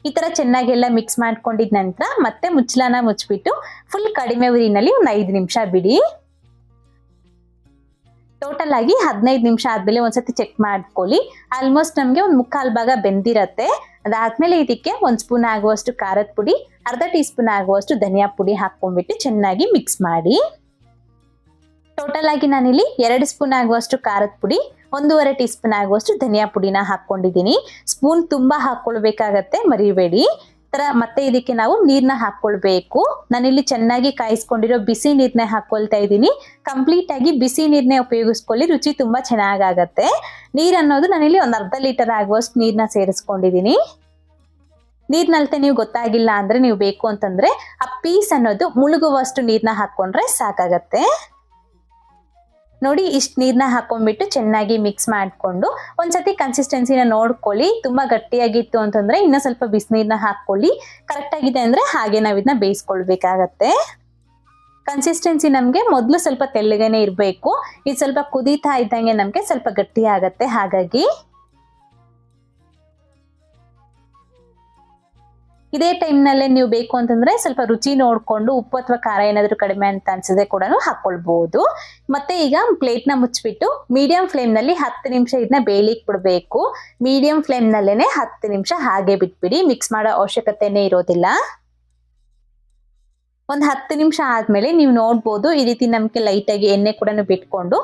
ಈ ತರ ಚೆನ್ನಾಗೆಲ್ಲ ಮಿಕ್ಸ್ ಮಾಡ್ಕೊಂಡಿದ ನಂತರ ಮತ್ತೆ ಮುಚ್ಚಲಾನ ಮುಚ್ಚಿಬಿಟ್ಟು ಫುಲ್ ಕಡಿಮೆ ಉರಿನಲ್ಲಿ ಒಂದು ಐದು ನಿಮಿಷ ಬಿಡಿ. ಟೋಟಲ್ ಆಗಿ ಹದಿನೈದು ನಿಮಿಷ ಆದ್ಮೇಲೆ ಒಂದ್ಸತಿ ಚೆಕ್ ಮಾಡ್ಕೊಳ್ಳಿ. ಆಲ್ಮೋಸ್ಟ್ ನಮಗೆ ಒಂದು ಮುಕ್ಕಾಲು ಭಾಗ ಬೆಂದಿರತ್ತೆ. ಅದಾದ್ಮೇಲೆ ಇದಕ್ಕೆ ಒಂದ್ ಸ್ಪೂನ್ ಆಗುವಷ್ಟು ಖಾರದ ಪುಡಿ, ಅರ್ಧ ಟೀ ಸ್ಪೂನ್ ಆಗುವಷ್ಟು ಧನಿಯಾ ಪುಡಿ ಹಾಕೊಂಡ್ಬಿಟ್ಟು ಚೆನ್ನಾಗಿ ಮಿಕ್ಸ್ ಮಾಡಿ. ಟೋಟಲ್ ಆಗಿ ನಾನಿಲ್ಲಿ ಎರಡು ಸ್ಪೂನ್ ಆಗುವಷ್ಟು ಖಾರದ ಪುಡಿ, ಒಂದೂವರೆ ಟೀ ಸ್ಪೂನ್ ಆಗುವಷ್ಟು ಧನಿಯಾ ಪುಡಿನ ಹಾಕೊಂಡಿದ್ದೀನಿ ಸ್ಪೂನ್ ತುಂಬಾ ಹಾಕೊಳ್ಬೇಕಾಗತ್ತೆ ಮರಿಬೇಡಿ. ತರ ಮತ್ತೆ ಇದಕ್ಕೆ ನಾವು ನೀರ್ನ ಹಾಕೊಳ್ಬೇಕು ನಾನಿಲ್ಲಿ ಚೆನ್ನಾಗಿ ಕಾಯಿಸ್ಕೊಂಡಿರೋ ಬಿಸಿ ನೀರ್ನ ಹಾಕೊಳ್ತಾ ಇದ್ದೀನಿ. ಕಂಪ್ಲೀಟ್ ಆಗಿ ಬಿಸಿ ನೀರ್ನೇ ಉಪಯೋಗಿಸ್ಕೊಳ್ಳಿ, ರುಚಿ ತುಂಬಾ ಚೆನ್ನಾಗಾಗತ್ತೆ. ನೀರ್ ಅನ್ನೋದು ನಾನಿಲ್ಲಿ ಒಂದ್ ಅರ್ಧ ಲೀಟರ್ ಆಗುವಷ್ಟು ನೀರ್ನ ಸೇರಿಸ್ಕೊಂಡಿದ್ದೀನಿ. ನೀರ್ನಲ್ತೆ ನೀವು ಗೊತ್ತಾಗಿಲ್ಲ ಅಂದ್ರೆ ನೀವು ಬೇಕು ಅಂತಂದ್ರೆ, ಆ ಪೀಸ್ ಅನ್ನೋದು ಮುಳುಗುವಷ್ಟು ನೀರ್ನ ಹಾಕೊಂಡ್ರೆ ಸಾಕಾಗತ್ತೆ. ನೋಡಿ ಇಷ್ಟು ನೀರನ್ನ ಹಾಕೊಂಡ್ಬಿಟ್ಟು ಚೆನ್ನಾಗಿ ಮಿಕ್ಸ್ ಮಾಡಿಕೊಂಡು ಒಂದ್ಸತಿ ಕನ್ಸಿಸ್ಟೆನ್ಸಿನ ನೋಡ್ಕೊಳ್ಳಿ. ತುಂಬಾ ಗಟ್ಟಿಯಾಗಿತ್ತು ಅಂತಂದ್ರೆ ಇನ್ನೂ ಸ್ವಲ್ಪ ಬಿಸಿನೀರ್ನ ಹಾಕೊಳ್ಳಿ ಕರೆಕ್ಟಾಗಿದೆ ಅಂದ್ರೆ ಹಾಗೆ ನಾವು ಇದನ್ನ ಬೇಯಿಸ್ಕೊಳ್ಬೇಕಾಗತ್ತೆ. ಕನ್ಸಿಸ್ಟೆನ್ಸಿ ನಮಗೆ ಮೊದಲು ಸ್ವಲ್ಪ ತೆಳ್ಳಗೇನೆ ಇರಬೇಕು. ಇದು ಸ್ವಲ್ಪ ಕುದೀತಾ ಇದ್ದಂಗೆ ನಮಗೆ ಸ್ವಲ್ಪ ಗಟ್ಟಿ ಆಗತ್ತೆ. ಹಾಗಾಗಿ ಇದೇ ಟೈಮ್ನಲ್ಲೇ ನೀವು ಬೇಕು ಅಂತಂದ್ರೆ ಸ್ವಲ್ಪ ರುಚಿ ನೋಡ್ಕೊಂಡು ಉಪ್ಪು ಅಥವಾ ಖಾರ ಏನಾದರೂ ಕಡಿಮೆ ಅಂತ ಅನ್ಸಿದ್ರೆ ಕೂಡ ಹಾಕೊಳ್ಬಹುದು ಮತ್ತೆ ಈಗ ಪ್ಲೇಟ್ನ ಮುಚ್ಚಿಬಿಟ್ಟು ಮೀಡಿಯಂ ಫ್ಲೇಮ್ನಲ್ಲಿ ಹತ್ತು ನಿಮಿಷ ಇದನ್ನ ಬೇಯಲಿಕ್ಕೆ ಬಿಡಬೇಕು. ಮೀಡಿಯಂ ಫ್ಲೇಮ್ನಲ್ಲೇ ಹತ್ತು ನಿಮಿಷ ಹಾಗೆ ಬಿಟ್ಬಿಡಿ. ಮಿಕ್ಸ್ ಮಾಡೋ ಅವಶ್ಯಕತೆನೇ ಇರೋದಿಲ್ಲ. ಒಂದು ಹತ್ತು ನಿಮಿಷ ಆದಮೇಲೆ ನೀವು ನೋಡ್ಬೋದು ಈ ರೀತಿ ನಮಗೆ ಲೈಟಾಗಿ ಎಣ್ಣೆ ಕೂಡ ಬಿಟ್ಕೊಂಡು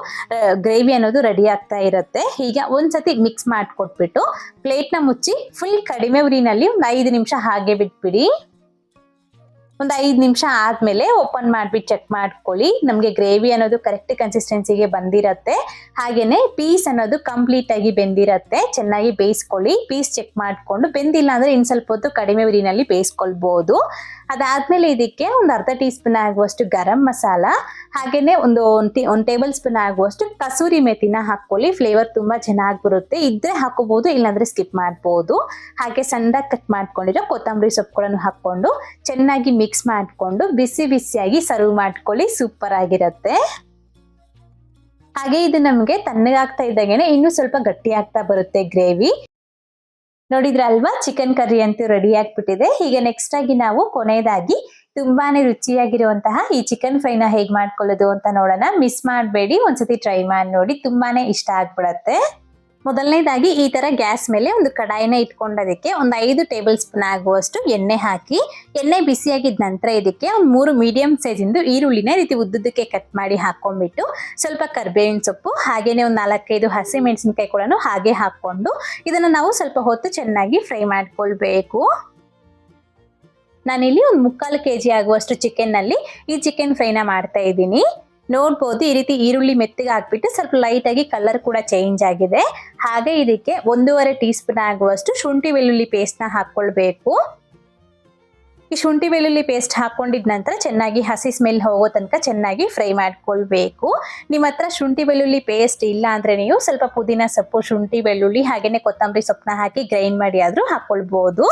ಗ್ರೇವಿ ಅನ್ನೋದು ರೆಡಿ ಆಗ್ತಾ ಇರುತ್ತೆ. ಹೀಗೆ ಒಂದ್ಸತಿ ಮಿಕ್ಸ್ ಮಾಡಿಕೊಟ್ಬಿಟ್ಟು ಪ್ಲೇಟ್ನ ಮುಚ್ಚಿ ಫುಲ್ ಕಡಿಮೆ ಉರಿನಲ್ಲಿ ಒಂದು ಐದು ನಿಮಿಷ ಹಾಗೆ ಬಿಟ್ಬಿಡಿ. ಒಂದು ಐದು ನಿಮಿಷ ಆದ್ಮೇಲೆ ಓಪನ್ ಮಾಡ್ಬಿಟ್ಟು ಚೆಕ್ ಮಾಡ್ಕೊಳ್ಳಿ. ನಮಗೆ ಗ್ರೇವಿ ಅನ್ನೋದು ಕರೆಕ್ಟ್ ಕನ್ಸಿಸ್ಟೆನ್ಸಿಗೆ ಬಂದಿರತ್ತೆ. ಹಾಗೇನೆ ಪೀಸ್ ಅನ್ನೋದು ಕಂಪ್ಲೀಟ್ ಆಗಿ ಬೆಂದಿರತ್ತೆ. ಚೆನ್ನಾಗಿ ಬೇಯಿಸ್ಕೊಳ್ಳಿ. ಪೀಸ್ ಚೆಕ್ ಮಾಡ್ಕೊಂಡು ಬೆಂದಿಲ್ಲ ಅಂದ್ರೆ ಇನ್ ಸ್ವಲ್ಪ ಹೊತ್ತು ಕಡಿಮೆ ಉರಿನಲ್ಲಿ ಬೇಯಿಸ್ಕೊಳ್ಬೋದು. ಅದಾದ್ಮೇಲೆ ಇದಕ್ಕೆ ಒಂದು ಅರ್ಧ ಟೀ ಸ್ಪೂನ್ ಆಗುವಷ್ಟು ಗರಂ ಮಸಾಲ, ಹಾಗೇನೆ ಒಂದು ಒಂದು ಟೇಬಲ್ ಸ್ಪೂನ್ ಆಗುವಷ್ಟು ಕಸೂರಿ ಮೆಥಿನ ಹಾಕೊಳ್ಳಿ ಫ್ಲೇವರ್ ತುಂಬಾ ಚೆನ್ನಾಗಿ ಬರುತ್ತೆ. ಇದ್ರೆ ಹಾಕೋಬಹುದು ಇಲ್ಲಾಂದ್ರೆ ಸ್ಕಿಪ್ ಮಾಡ್ಬೋದು. ಹಾಗೆ ಸಣ್ಣದಾಗಿ ಕಟ್ ಮಾಡ್ಕೊಂಡಿರೋ ಕೊತ್ತಂಬರಿ ಸೊಪ್ಪುಗಳನ್ನು ಹಾಕೊಂಡು ಚೆನ್ನಾಗಿ ಮಿಕ್ಸ್ ಮಾಡಿಕೊಂಡು ಬಿಸಿ ಬಿಸಿಯಾಗಿ ಸರ್ವ್ ಮಾಡ್ಕೊಳ್ಳಿ ಸೂಪರ್ ಆಗಿರುತ್ತೆ. ಹಾಗೆ ಇದು ನಮಗೆ ತಣ್ಣಗಾಗ್ತಾ ಇದ್ದಾಗೇನೆ ಇನ್ನೂ ಸ್ವಲ್ಪ ಗಟ್ಟಿ ಆಗ್ತಾ ಬರುತ್ತೆ ಗ್ರೇವಿ ನೋಡಿದ್ರಲ್ವಾ ಚಿಕನ್ ಕರ್ರಿ ಅಂತೂ ರೆಡಿ ಆಗ್ಬಿಟ್ಟಿದೆ. ಈಗ ನೆಕ್ಸ್ಟ್ ಆಗಿ ನಾವು ಕೊನೆಯದಾಗಿ ತುಂಬಾನೇ ರುಚಿಯಾಗಿರುವಂತಹ ಈ ಚಿಕನ್ ಫ್ರೈನ ಹೇಗೆ ಮಾಡ್ಕೊಳ್ಳೋದು ಅಂತ ನೋಡೋಣ. ಮಿಸ್ ಮಾಡಬೇಡಿ, ಒಂದ್ಸತಿ ಟ್ರೈ ಮಾಡಿ ನೋಡಿ, ತುಂಬಾನೇ ಇಷ್ಟ ಆಗ್ಬಿಡತ್ತೆ. ಮೊದಲನೇದಾಗಿ ಈ ತರ ಗ್ಯಾಸ್ ಮೇಲೆ ಒಂದು ಕಡಾಯಿನ ಇಟ್ಕೊಂಡೋದಕ್ಕೆ ಒಂದು ಐದು ಟೇಬಲ್ ಸ್ಪೂನ್ ಆಗುವಷ್ಟು ಎಣ್ಣೆ ಹಾಕಿ. ಎಣ್ಣೆ ಬಿಸಿಯಾಗಿದ್ದ ನಂತರ ಇದಕ್ಕೆ ಒಂದು ಮೂರು ಮೀಡಿಯಂ ಸೈಜಿಂದು ಈರುಳ್ಳಿನ ರೀತಿ ಉದ್ದುದಕ್ಕೆ ಕಟ್ ಮಾಡಿ ಹಾಕೊಂಡ್ಬಿಟ್ಟು ಸ್ವಲ್ಪ ಕರ್ಬೇವಿನ ಸೊಪ್ಪು, ಹಾಗೇನೆ ಒಂದು ನಾಲ್ಕೈದು ಹಸಿ ಮೆಣಸಿನಕಾಯಿ ಕೂಡ ಹಾಗೆ ಹಾಕೊಂಡು ಇದನ್ನ ನಾವು ಸ್ವಲ್ಪ ಹೊತ್ತು ಚೆನ್ನಾಗಿ ಫ್ರೈ ಮಾಡ್ಕೊಳ್ಬೇಕು. ನಾನಿಲ್ಲಿ ಒಂದು ಮುಕ್ಕಾಲು ಕೆ ಜಿ ಆಗುವಷ್ಟು ಚಿಕನ್ನಲ್ಲಿ ಈ ಚಿಕನ್ ಫ್ರೈನ ಮಾಡ್ತಾ ಇದ್ದೀನಿ. ನೋಡ್ಬೋದು ಈ ರೀತಿ ಈರುಳ್ಳಿ ಮೆತ್ತಗೆ ಹಾಕ್ಬಿಟ್ಟು ಸ್ವಲ್ಪ ಲೈಟ್ ಆಗಿ ಕಲರ್ ಕೂಡ ಚೇಂಜ್ ಆಗಿದೆ. ಹಾಗೆ ಇದಕ್ಕೆ ಒಂದೂವರೆ ಟೀ ಸ್ಪೂನ್ ಆಗುವಷ್ಟು ಶುಂಠಿ ಬೆಳ್ಳುಳ್ಳಿ ಪೇಸ್ಟ್ನ ಹಾಕ್ಕೊಳ್ಬೇಕು. ಈ ಶುಂಠಿ ಬೆಳ್ಳುಳ್ಳಿ ಪೇಸ್ಟ್ ಹಾಕೊಂಡಿದ ನಂತರ ಚೆನ್ನಾಗಿ ಹಸಿ ಸ್ಮೆಲ್ ಹೋಗೋ ತನಕ ಚೆನ್ನಾಗಿ ಫ್ರೈ ಮಾಡ್ಕೊಳ್ಬೇಕು. ನಿಮ್ಮ ಹತ್ರ ಶುಂಠಿ ಬೆಳ್ಳುಳ್ಳಿ ಪೇಸ್ಟ್ ಇಲ್ಲ ಅಂದ್ರೆ ನೀವು ಸ್ವಲ್ಪ ಪುದೀನ ಸೊಪ್ಪು, ಶುಂಠಿ ಬೆಳ್ಳುಳ್ಳಿ, ಹಾಗೇನೆ ಕೊತ್ತಂಬರಿ ಸೊಪ್ಪನ್ನ ಹಾಕಿ ಗ್ರೈಂಡ್ ಮಾಡಿ ಆದ್ರೂ ಹಾಕೊಳ್ಬಹುದು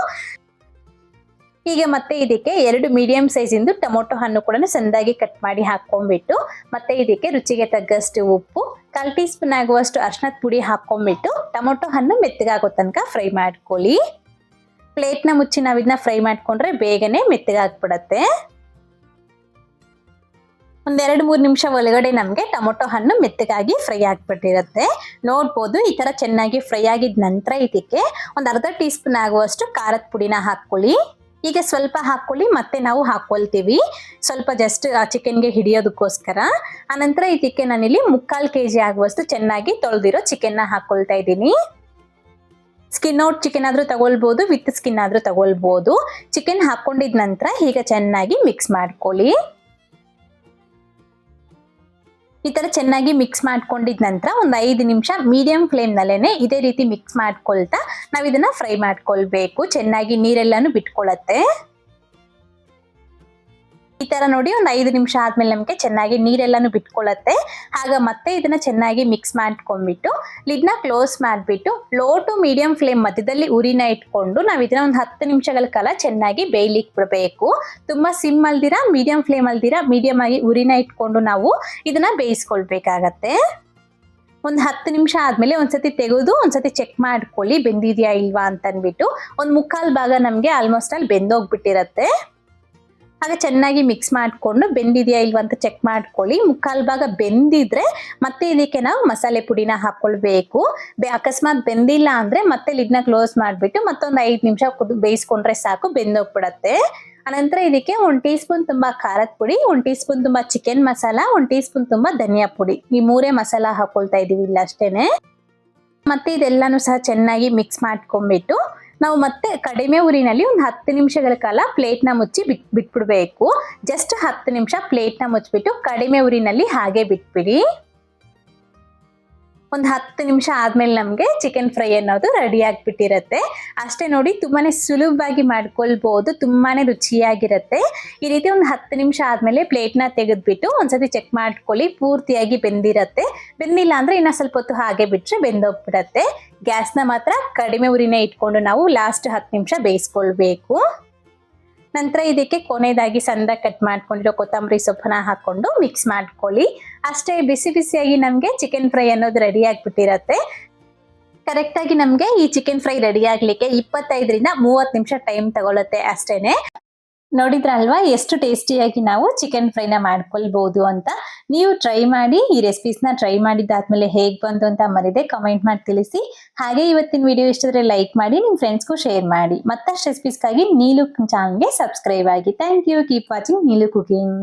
ಈಗ ಮತ್ತೆ ಇದಕ್ಕೆ ಎರಡು ಮೀಡಿಯಂ ಸೈಜಿಂದು ಟೊಮೊಟೊ ಹಣ್ಣು ಕೂಡ ಚೆಂದಾಗಿ ಕಟ್ ಮಾಡಿ ಹಾಕೊಂಡ್ಬಿಟ್ಟು ಮತ್ತೆ ಇದಕ್ಕೆ ರುಚಿಗೆ ತಗ್ಗಷ್ಟು ಉಪ್ಪು, ಕಾಲ್ ಟೀ ಸ್ಪೂನ್ ಆಗುವಷ್ಟು ಅರ್ಶನದ ಪುಡಿ ಹಾಕೊಂಡ್ಬಿಟ್ಟು ಟೊಮೊಟೊ ಹಣ್ಣು ಮೆತ್ತಗಾಗೋ ತನಕ ಫ್ರೈ ಮಾಡ್ಕೊಳ್ಳಿ. ಪ್ಲೇಟ್ನ ಮುಚ್ಚಿ ನಾವು ಇದನ್ನ ಫ್ರೈ ಮಾಡ್ಕೊಂಡ್ರೆ ಬೇಗನೆ ಮೆತ್ತಗಾಗ್ಬಿಡತ್ತೆ ಒಂದೆರಡು ಮೂರು ನಿಮಿಷ ಒಳಗಡೆ ನಮಗೆ ಟೊಮೊಟೊ ಹಣ್ಣು ಮೆತ್ತಗಾಗಿ ಫ್ರೈ ಆಗ್ಬಿಟ್ಟಿರುತ್ತೆ. ನೋಡ್ಬೋದು ಈ ಥರ ಚೆನ್ನಾಗಿ ಫ್ರೈ ಆಗಿದ ನಂತರ ಇದಕ್ಕೆ ಒಂದು ಅರ್ಧ ಟೀ ಸ್ಪೂನ್ ಆಗುವಷ್ಟು ಖಾರದ ಪುಡಿನ ಹಾಕೊಳ್ಳಿ ಈಗ ಸ್ವಲ್ಪ ಹಾಕೊಳ್ಳಿ ಮತ್ತೆ ನಾವು ಹಾಕ್ಕೊಳ್ತೀವಿ. ಸ್ವಲ್ಪ ಜಸ್ಟ್ ಆ ಚಿಕನ್ಗೆ ಹಿಡಿಯೋದಕ್ಕೋಸ್ಕರ. ಆನಂತರ ಇದಕ್ಕೆ ನಾನಿಲ್ಲಿ ಮುಕ್ಕಾಲು ಕೆ ಜಿ ಆಗುವಷ್ಟು ಚೆನ್ನಾಗಿ ತೊಳೆದಿರೋ ಚಿಕನ್ನ ಹಾಕ್ಕೊಳ್ತಾ ಇದ್ದೀನಿ. ಸ್ಕಿನ್ ಔಟ್ ಚಿಕನ್ ಆದರೂ ತಗೊಳ್ಬೋದು ವಿತ್ ಸ್ಕಿನ್ ಆದರೂ ತಗೊಳ್ಬೋದು. ಚಿಕನ್ ಹಾಕ್ಕೊಂಡಿದ ನಂತರ ಈಗ ಚೆನ್ನಾಗಿ ಮಿಕ್ಸ್ ಮಾಡ್ಕೊಳ್ಳಿ. ಈ ತರ ಚೆನ್ನಾಗಿ ಮಿಕ್ಸ್ ಮಾಡ್ಕೊಂಡಿದ ನಂತರ ಒಂದು ಐದು ನಿಮಿಷ ಮೀಡಿಯಂ ಫ್ಲೇಮ್ನಲ್ಲೇನೆ ಇದೇ ರೀತಿ ಮಿಕ್ಸ್ ಮಾಡ್ಕೊಳ್ತಾ ನಾವು ಇದನ್ನ ಫ್ರೈ ಮಾಡ್ಕೊಳ್ಬೇಕು. ಚೆನ್ನಾಗಿ ನೀರೆಲ್ಲಾನು ಬಿಟ್ಕೊಳ್ಳತ್ತೆ ಈ ತರ ನೋಡಿ ಒಂದು ಐದು ನಿಮಿಷ ಆದ್ಮೇಲೆ ನಮಗೆ ಚೆನ್ನಾಗಿ ನೀರೆಲ್ಲಾನು ಬಿಟ್ಕೊಳ್ಳತ್ತೆ ಆಗ ಮತ್ತೆ ಇದನ್ನ ಚೆನ್ನಾಗಿ ಮಿಕ್ಸ್ ಮಾಡ್ಕೊಂಡ್ಬಿಟ್ಟು ಲಿಡ್ನ ಕ್ಲೋಸ್ ಮಾಡಿಬಿಟ್ಟು ಲೋ ಟು ಮೀಡಿಯಂ ಫ್ಲೇಮ್ ಮಧ್ಯದಲ್ಲಿ ಉರಿನ ಇಟ್ಕೊಂಡು ನಾವು ಇದನ್ನ ಒಂದು ಹತ್ತು ನಿಮಿಷಗಳ ಕಾಲ ಚೆನ್ನಾಗಿ ಬೇಯ್ಲಿಕ್ಕೆ ಬಿಡಬೇಕು. ತುಂಬಾ ಸಿಮ್ ಅಲ್ದಿರ ಮೀಡಿಯಂ ಫ್ಲೇಮ್ ಅಲ್ದಿರ ಮೀಡಿಯಂ ಆಗಿ ಉರಿನ ಇಟ್ಕೊಂಡು ನಾವು ಇದನ್ನ ಬೇಯಿಸ್ಕೊಳ್ಬೇಕಾಗತ್ತೆ. ಒಂದು ಹತ್ತು ನಿಮಿಷ ಆದಮೇಲೆ ಒಂದ್ಸತಿ ತೆಗೆದು, ಒಂದ್ಸತಿ ಚೆಕ್ ಮಾಡ್ಕೊಳ್ಳಿ ಬೆಂದಿದೆಯಾ ಇಲ್ವಾ ಅಂತ ಅಂದ್ಬಿಟ್ಟು ಒಂದು ಮುಕ್ಕಾಲು ಭಾಗ ನಮಗೆ ಆಲ್ಮೋಸ್ಟ್ ಅಲ್ಲಿ ಬೆಂದೋಗ್ಬಿಟ್ಟಿರತ್ತೆ. ಹಾಗೆ ಚೆನ್ನಾಗಿ ಮಿಕ್ಸ್ ಮಾಡಿಕೊಂಡು ಬೆಂದಿದೆಯಾ ಇಲ್ವಂತ ಅಂತ ಚೆಕ್ ಮಾಡ್ಕೊಳ್ಳಿ. ಮುಕ್ಕಾಲು ಭಾಗ ಬೆಂದಿದ್ರೆ ಮತ್ತೆ ಇದಕ್ಕೆ ನಾವು ಮಸಾಲೆ ಪುಡಿನ ಹಾಕೊಳ್ಬೇಕು. ಅಕಸ್ಮಾತ್ ಬೆಂದಿಲ್ಲ ಅಂದ್ರೆ ಮತ್ತೆ ಲಿಡ್ನ ಕ್ಲೋಸ್ ಮಾಡಿಬಿಟ್ಟು ಮತ್ತೊಂದು ಐದು ನಿಮಿಷ ಬೇಯಿಸ್ಕೊಂಡ್ರೆ ಸಾಕು, ಬೆಂದೋಗ್ಬಿಡತ್ತೆ. ಅನಂತರ ಇದಕ್ಕೆ ಒಂದು ಟೀ ಸ್ಪೂನ್ ತುಂಬ ಖಾರದ ಪುಡಿ, ಒಂದು ಟೀ ಸ್ಪೂನ್ ತುಂಬ ಚಿಕನ್ ಮಸಾಲ, ಒಂದು ಟೀ ಸ್ಪೂನ್ ತುಂಬ ಧನಿಯಾ ಪುಡಿ. ಈ ಮೂರೇ ಮಸಾಲ ಹಾಕೊಳ್ತಾ ಇದೀವಿ ಇಲ್ಲ ಅಷ್ಟೇನೆ ಮತ್ತೆ ಇದೆಲ್ಲಾನು ಸಹ ಚೆನ್ನಾಗಿ ಮಿಕ್ಸ್ ಮಾಡ್ಕೊಂಡ್ಬಿಟ್ಟು ನಾವು ಮತ್ತೆ ಕಡಿಮೆ ಉರಿನಲ್ಲಿ ಒಂದು ಹತ್ತು ನಿಮಿಷಗಳ ಕಾಲ ಪ್ಲೇಟ್ನ ಮುಚ್ಚಿ ಬಿಟ್, ಬಿಟ್ಬಿಡ್ಬೇಕು. ಜಸ್ಟ್ ಹತ್ತು ನಿಮಿಷ ಪ್ಲೇಟ್ನ ಮುಚ್ಚಿಬಿಟ್ಟು ಕಡಿಮೆ ಉರಿನಲ್ಲಿ ಹಾಗೆ ಬಿಟ್ಬಿಡಿ. ಒಂದು ಹತ್ತು ನಿಮಿಷ ಆದಮೇಲೆ ನಮಗೆ ಚಿಕನ್ ಫ್ರೈ ಅನ್ನೋದು ರೆಡಿ ಆಗಿಬಿಟ್ಟಿರತ್ತೆ. ಅಷ್ಟೇ ನೋಡಿ ತುಂಬಾ ಸುಲಭವಾಗಿ ಮಾಡ್ಕೊಳ್ಬೋದು ತುಂಬಾ ರುಚಿಯಾಗಿರುತ್ತೆ. ಈ ರೀತಿ ಒಂದು ಹತ್ತು ನಿಮಿಷ ಆದಮೇಲೆ ಪ್ಲೇಟ್ನ ತೆಗೆದುಬಿಟ್ಟು ಒಂದ್ಸತಿ ಚೆಕ್ ಮಾಡ್ಕೊಳ್ಳಿ, ಪೂರ್ತಿಯಾಗಿ ಬೆಂದಿರತ್ತೆ. ಬೆಂದಿಲ್ಲ ಅಂದರೆ ಇನ್ನೂ ಸ್ವಲ್ಪ ಹೊತ್ತು ಹಾಗೆ ಬಿಟ್ಟರೆ ಬೆಂದೋಗ್ಬಿಡತ್ತೆ. ಗ್ಯಾಸ್ನ ಮಾತ್ರ ಕಡಿಮೆ ಉರಿನೇ ಇಟ್ಕೊಂಡು ನಾವು ಲಾಸ್ಟ್ ಹತ್ತು ನಿಮಿಷ ಬೇಯಿಸ್ಕೊಳ್ಬೇಕು. ನಂತರ ಇದಕ್ಕೆ ಕೊನೆಯದಾಗಿ ಸಂದ ಕಟ್ ಮಾಡ್ಕೊಂಡಿರೋ ಕೊತ್ತಂಬರಿ ಸೊಪ್ಪನ್ನ ಹಾಕೊಂಡು ಮಿಕ್ಸ್ ಮಾಡ್ಕೊಳ್ಳಿ. ಅಷ್ಟೇ ಬಿಸಿ ಬಿಸಿಯಾಗಿ ನಮಗೆ ಚಿಕನ್ ಫ್ರೈ ಅನ್ನೋದು ರೆಡಿ ಆಗಿಬಿಟ್ಟಿರತ್ತೆ. ಕರೆಕ್ಟಾಗಿ ನಮಗೆ ಈ ಚಿಕನ್ ಫ್ರೈ ರೆಡಿ ಆಗಲಿಕ್ಕೆ ಇಪ್ಪತ್ತೈದರಿಂದ ಮೂವತ್ತು ನಿಮಿಷ ಟೈಮ್ ತಗೊಳ್ಳುತ್ತೆ ಅಷ್ಟೇನೆ. ನೋಡಿದ್ರಲ್ವಾ? ಎಷ್ಟು ಟೇಸ್ಟಿಯಾಗಿ ನಾವು ಚಿಕನ್ ಫ್ರೈನ ಮಾಡ್ಕೊಳ್ಬೋದು ಅಂತ. ನೀವು ಟ್ರೈ ಮಾಡಿ, ಈ ರೆಸಿಪೀಸ್ನ ಟ್ರೈ ಮಾಡಿದ್ದಾದ್ಮೇಲೆ ಹೇಗೆ ಬಂತು ಅಂತ ಮರಿದೆ ಕಮೆಂಟ್ ಮಾಡಿ ತಿಳಿಸಿ. ಹಾಗೆ ಇವತ್ತಿನ ವಿಡಿಯೋ ಇಷ್ಟಿದ್ರೆ ಲೈಕ್ ಮಾಡಿ ನಿಮ್ಮ ಫ್ರೆಂಡ್ಸ್ಗೂ ಶೇರ್ ಮಾಡಿ. ಮತ್ತಷ್ಟು ರೆಸಿಪೀಸ್ಗಾಗಿ ನೀಲು ಚಾನಲ್ಗೆ ಸಬ್ಸ್ಕ್ರೈಬ್ ಆಗಿ. Thank you keep watching Neelu cooking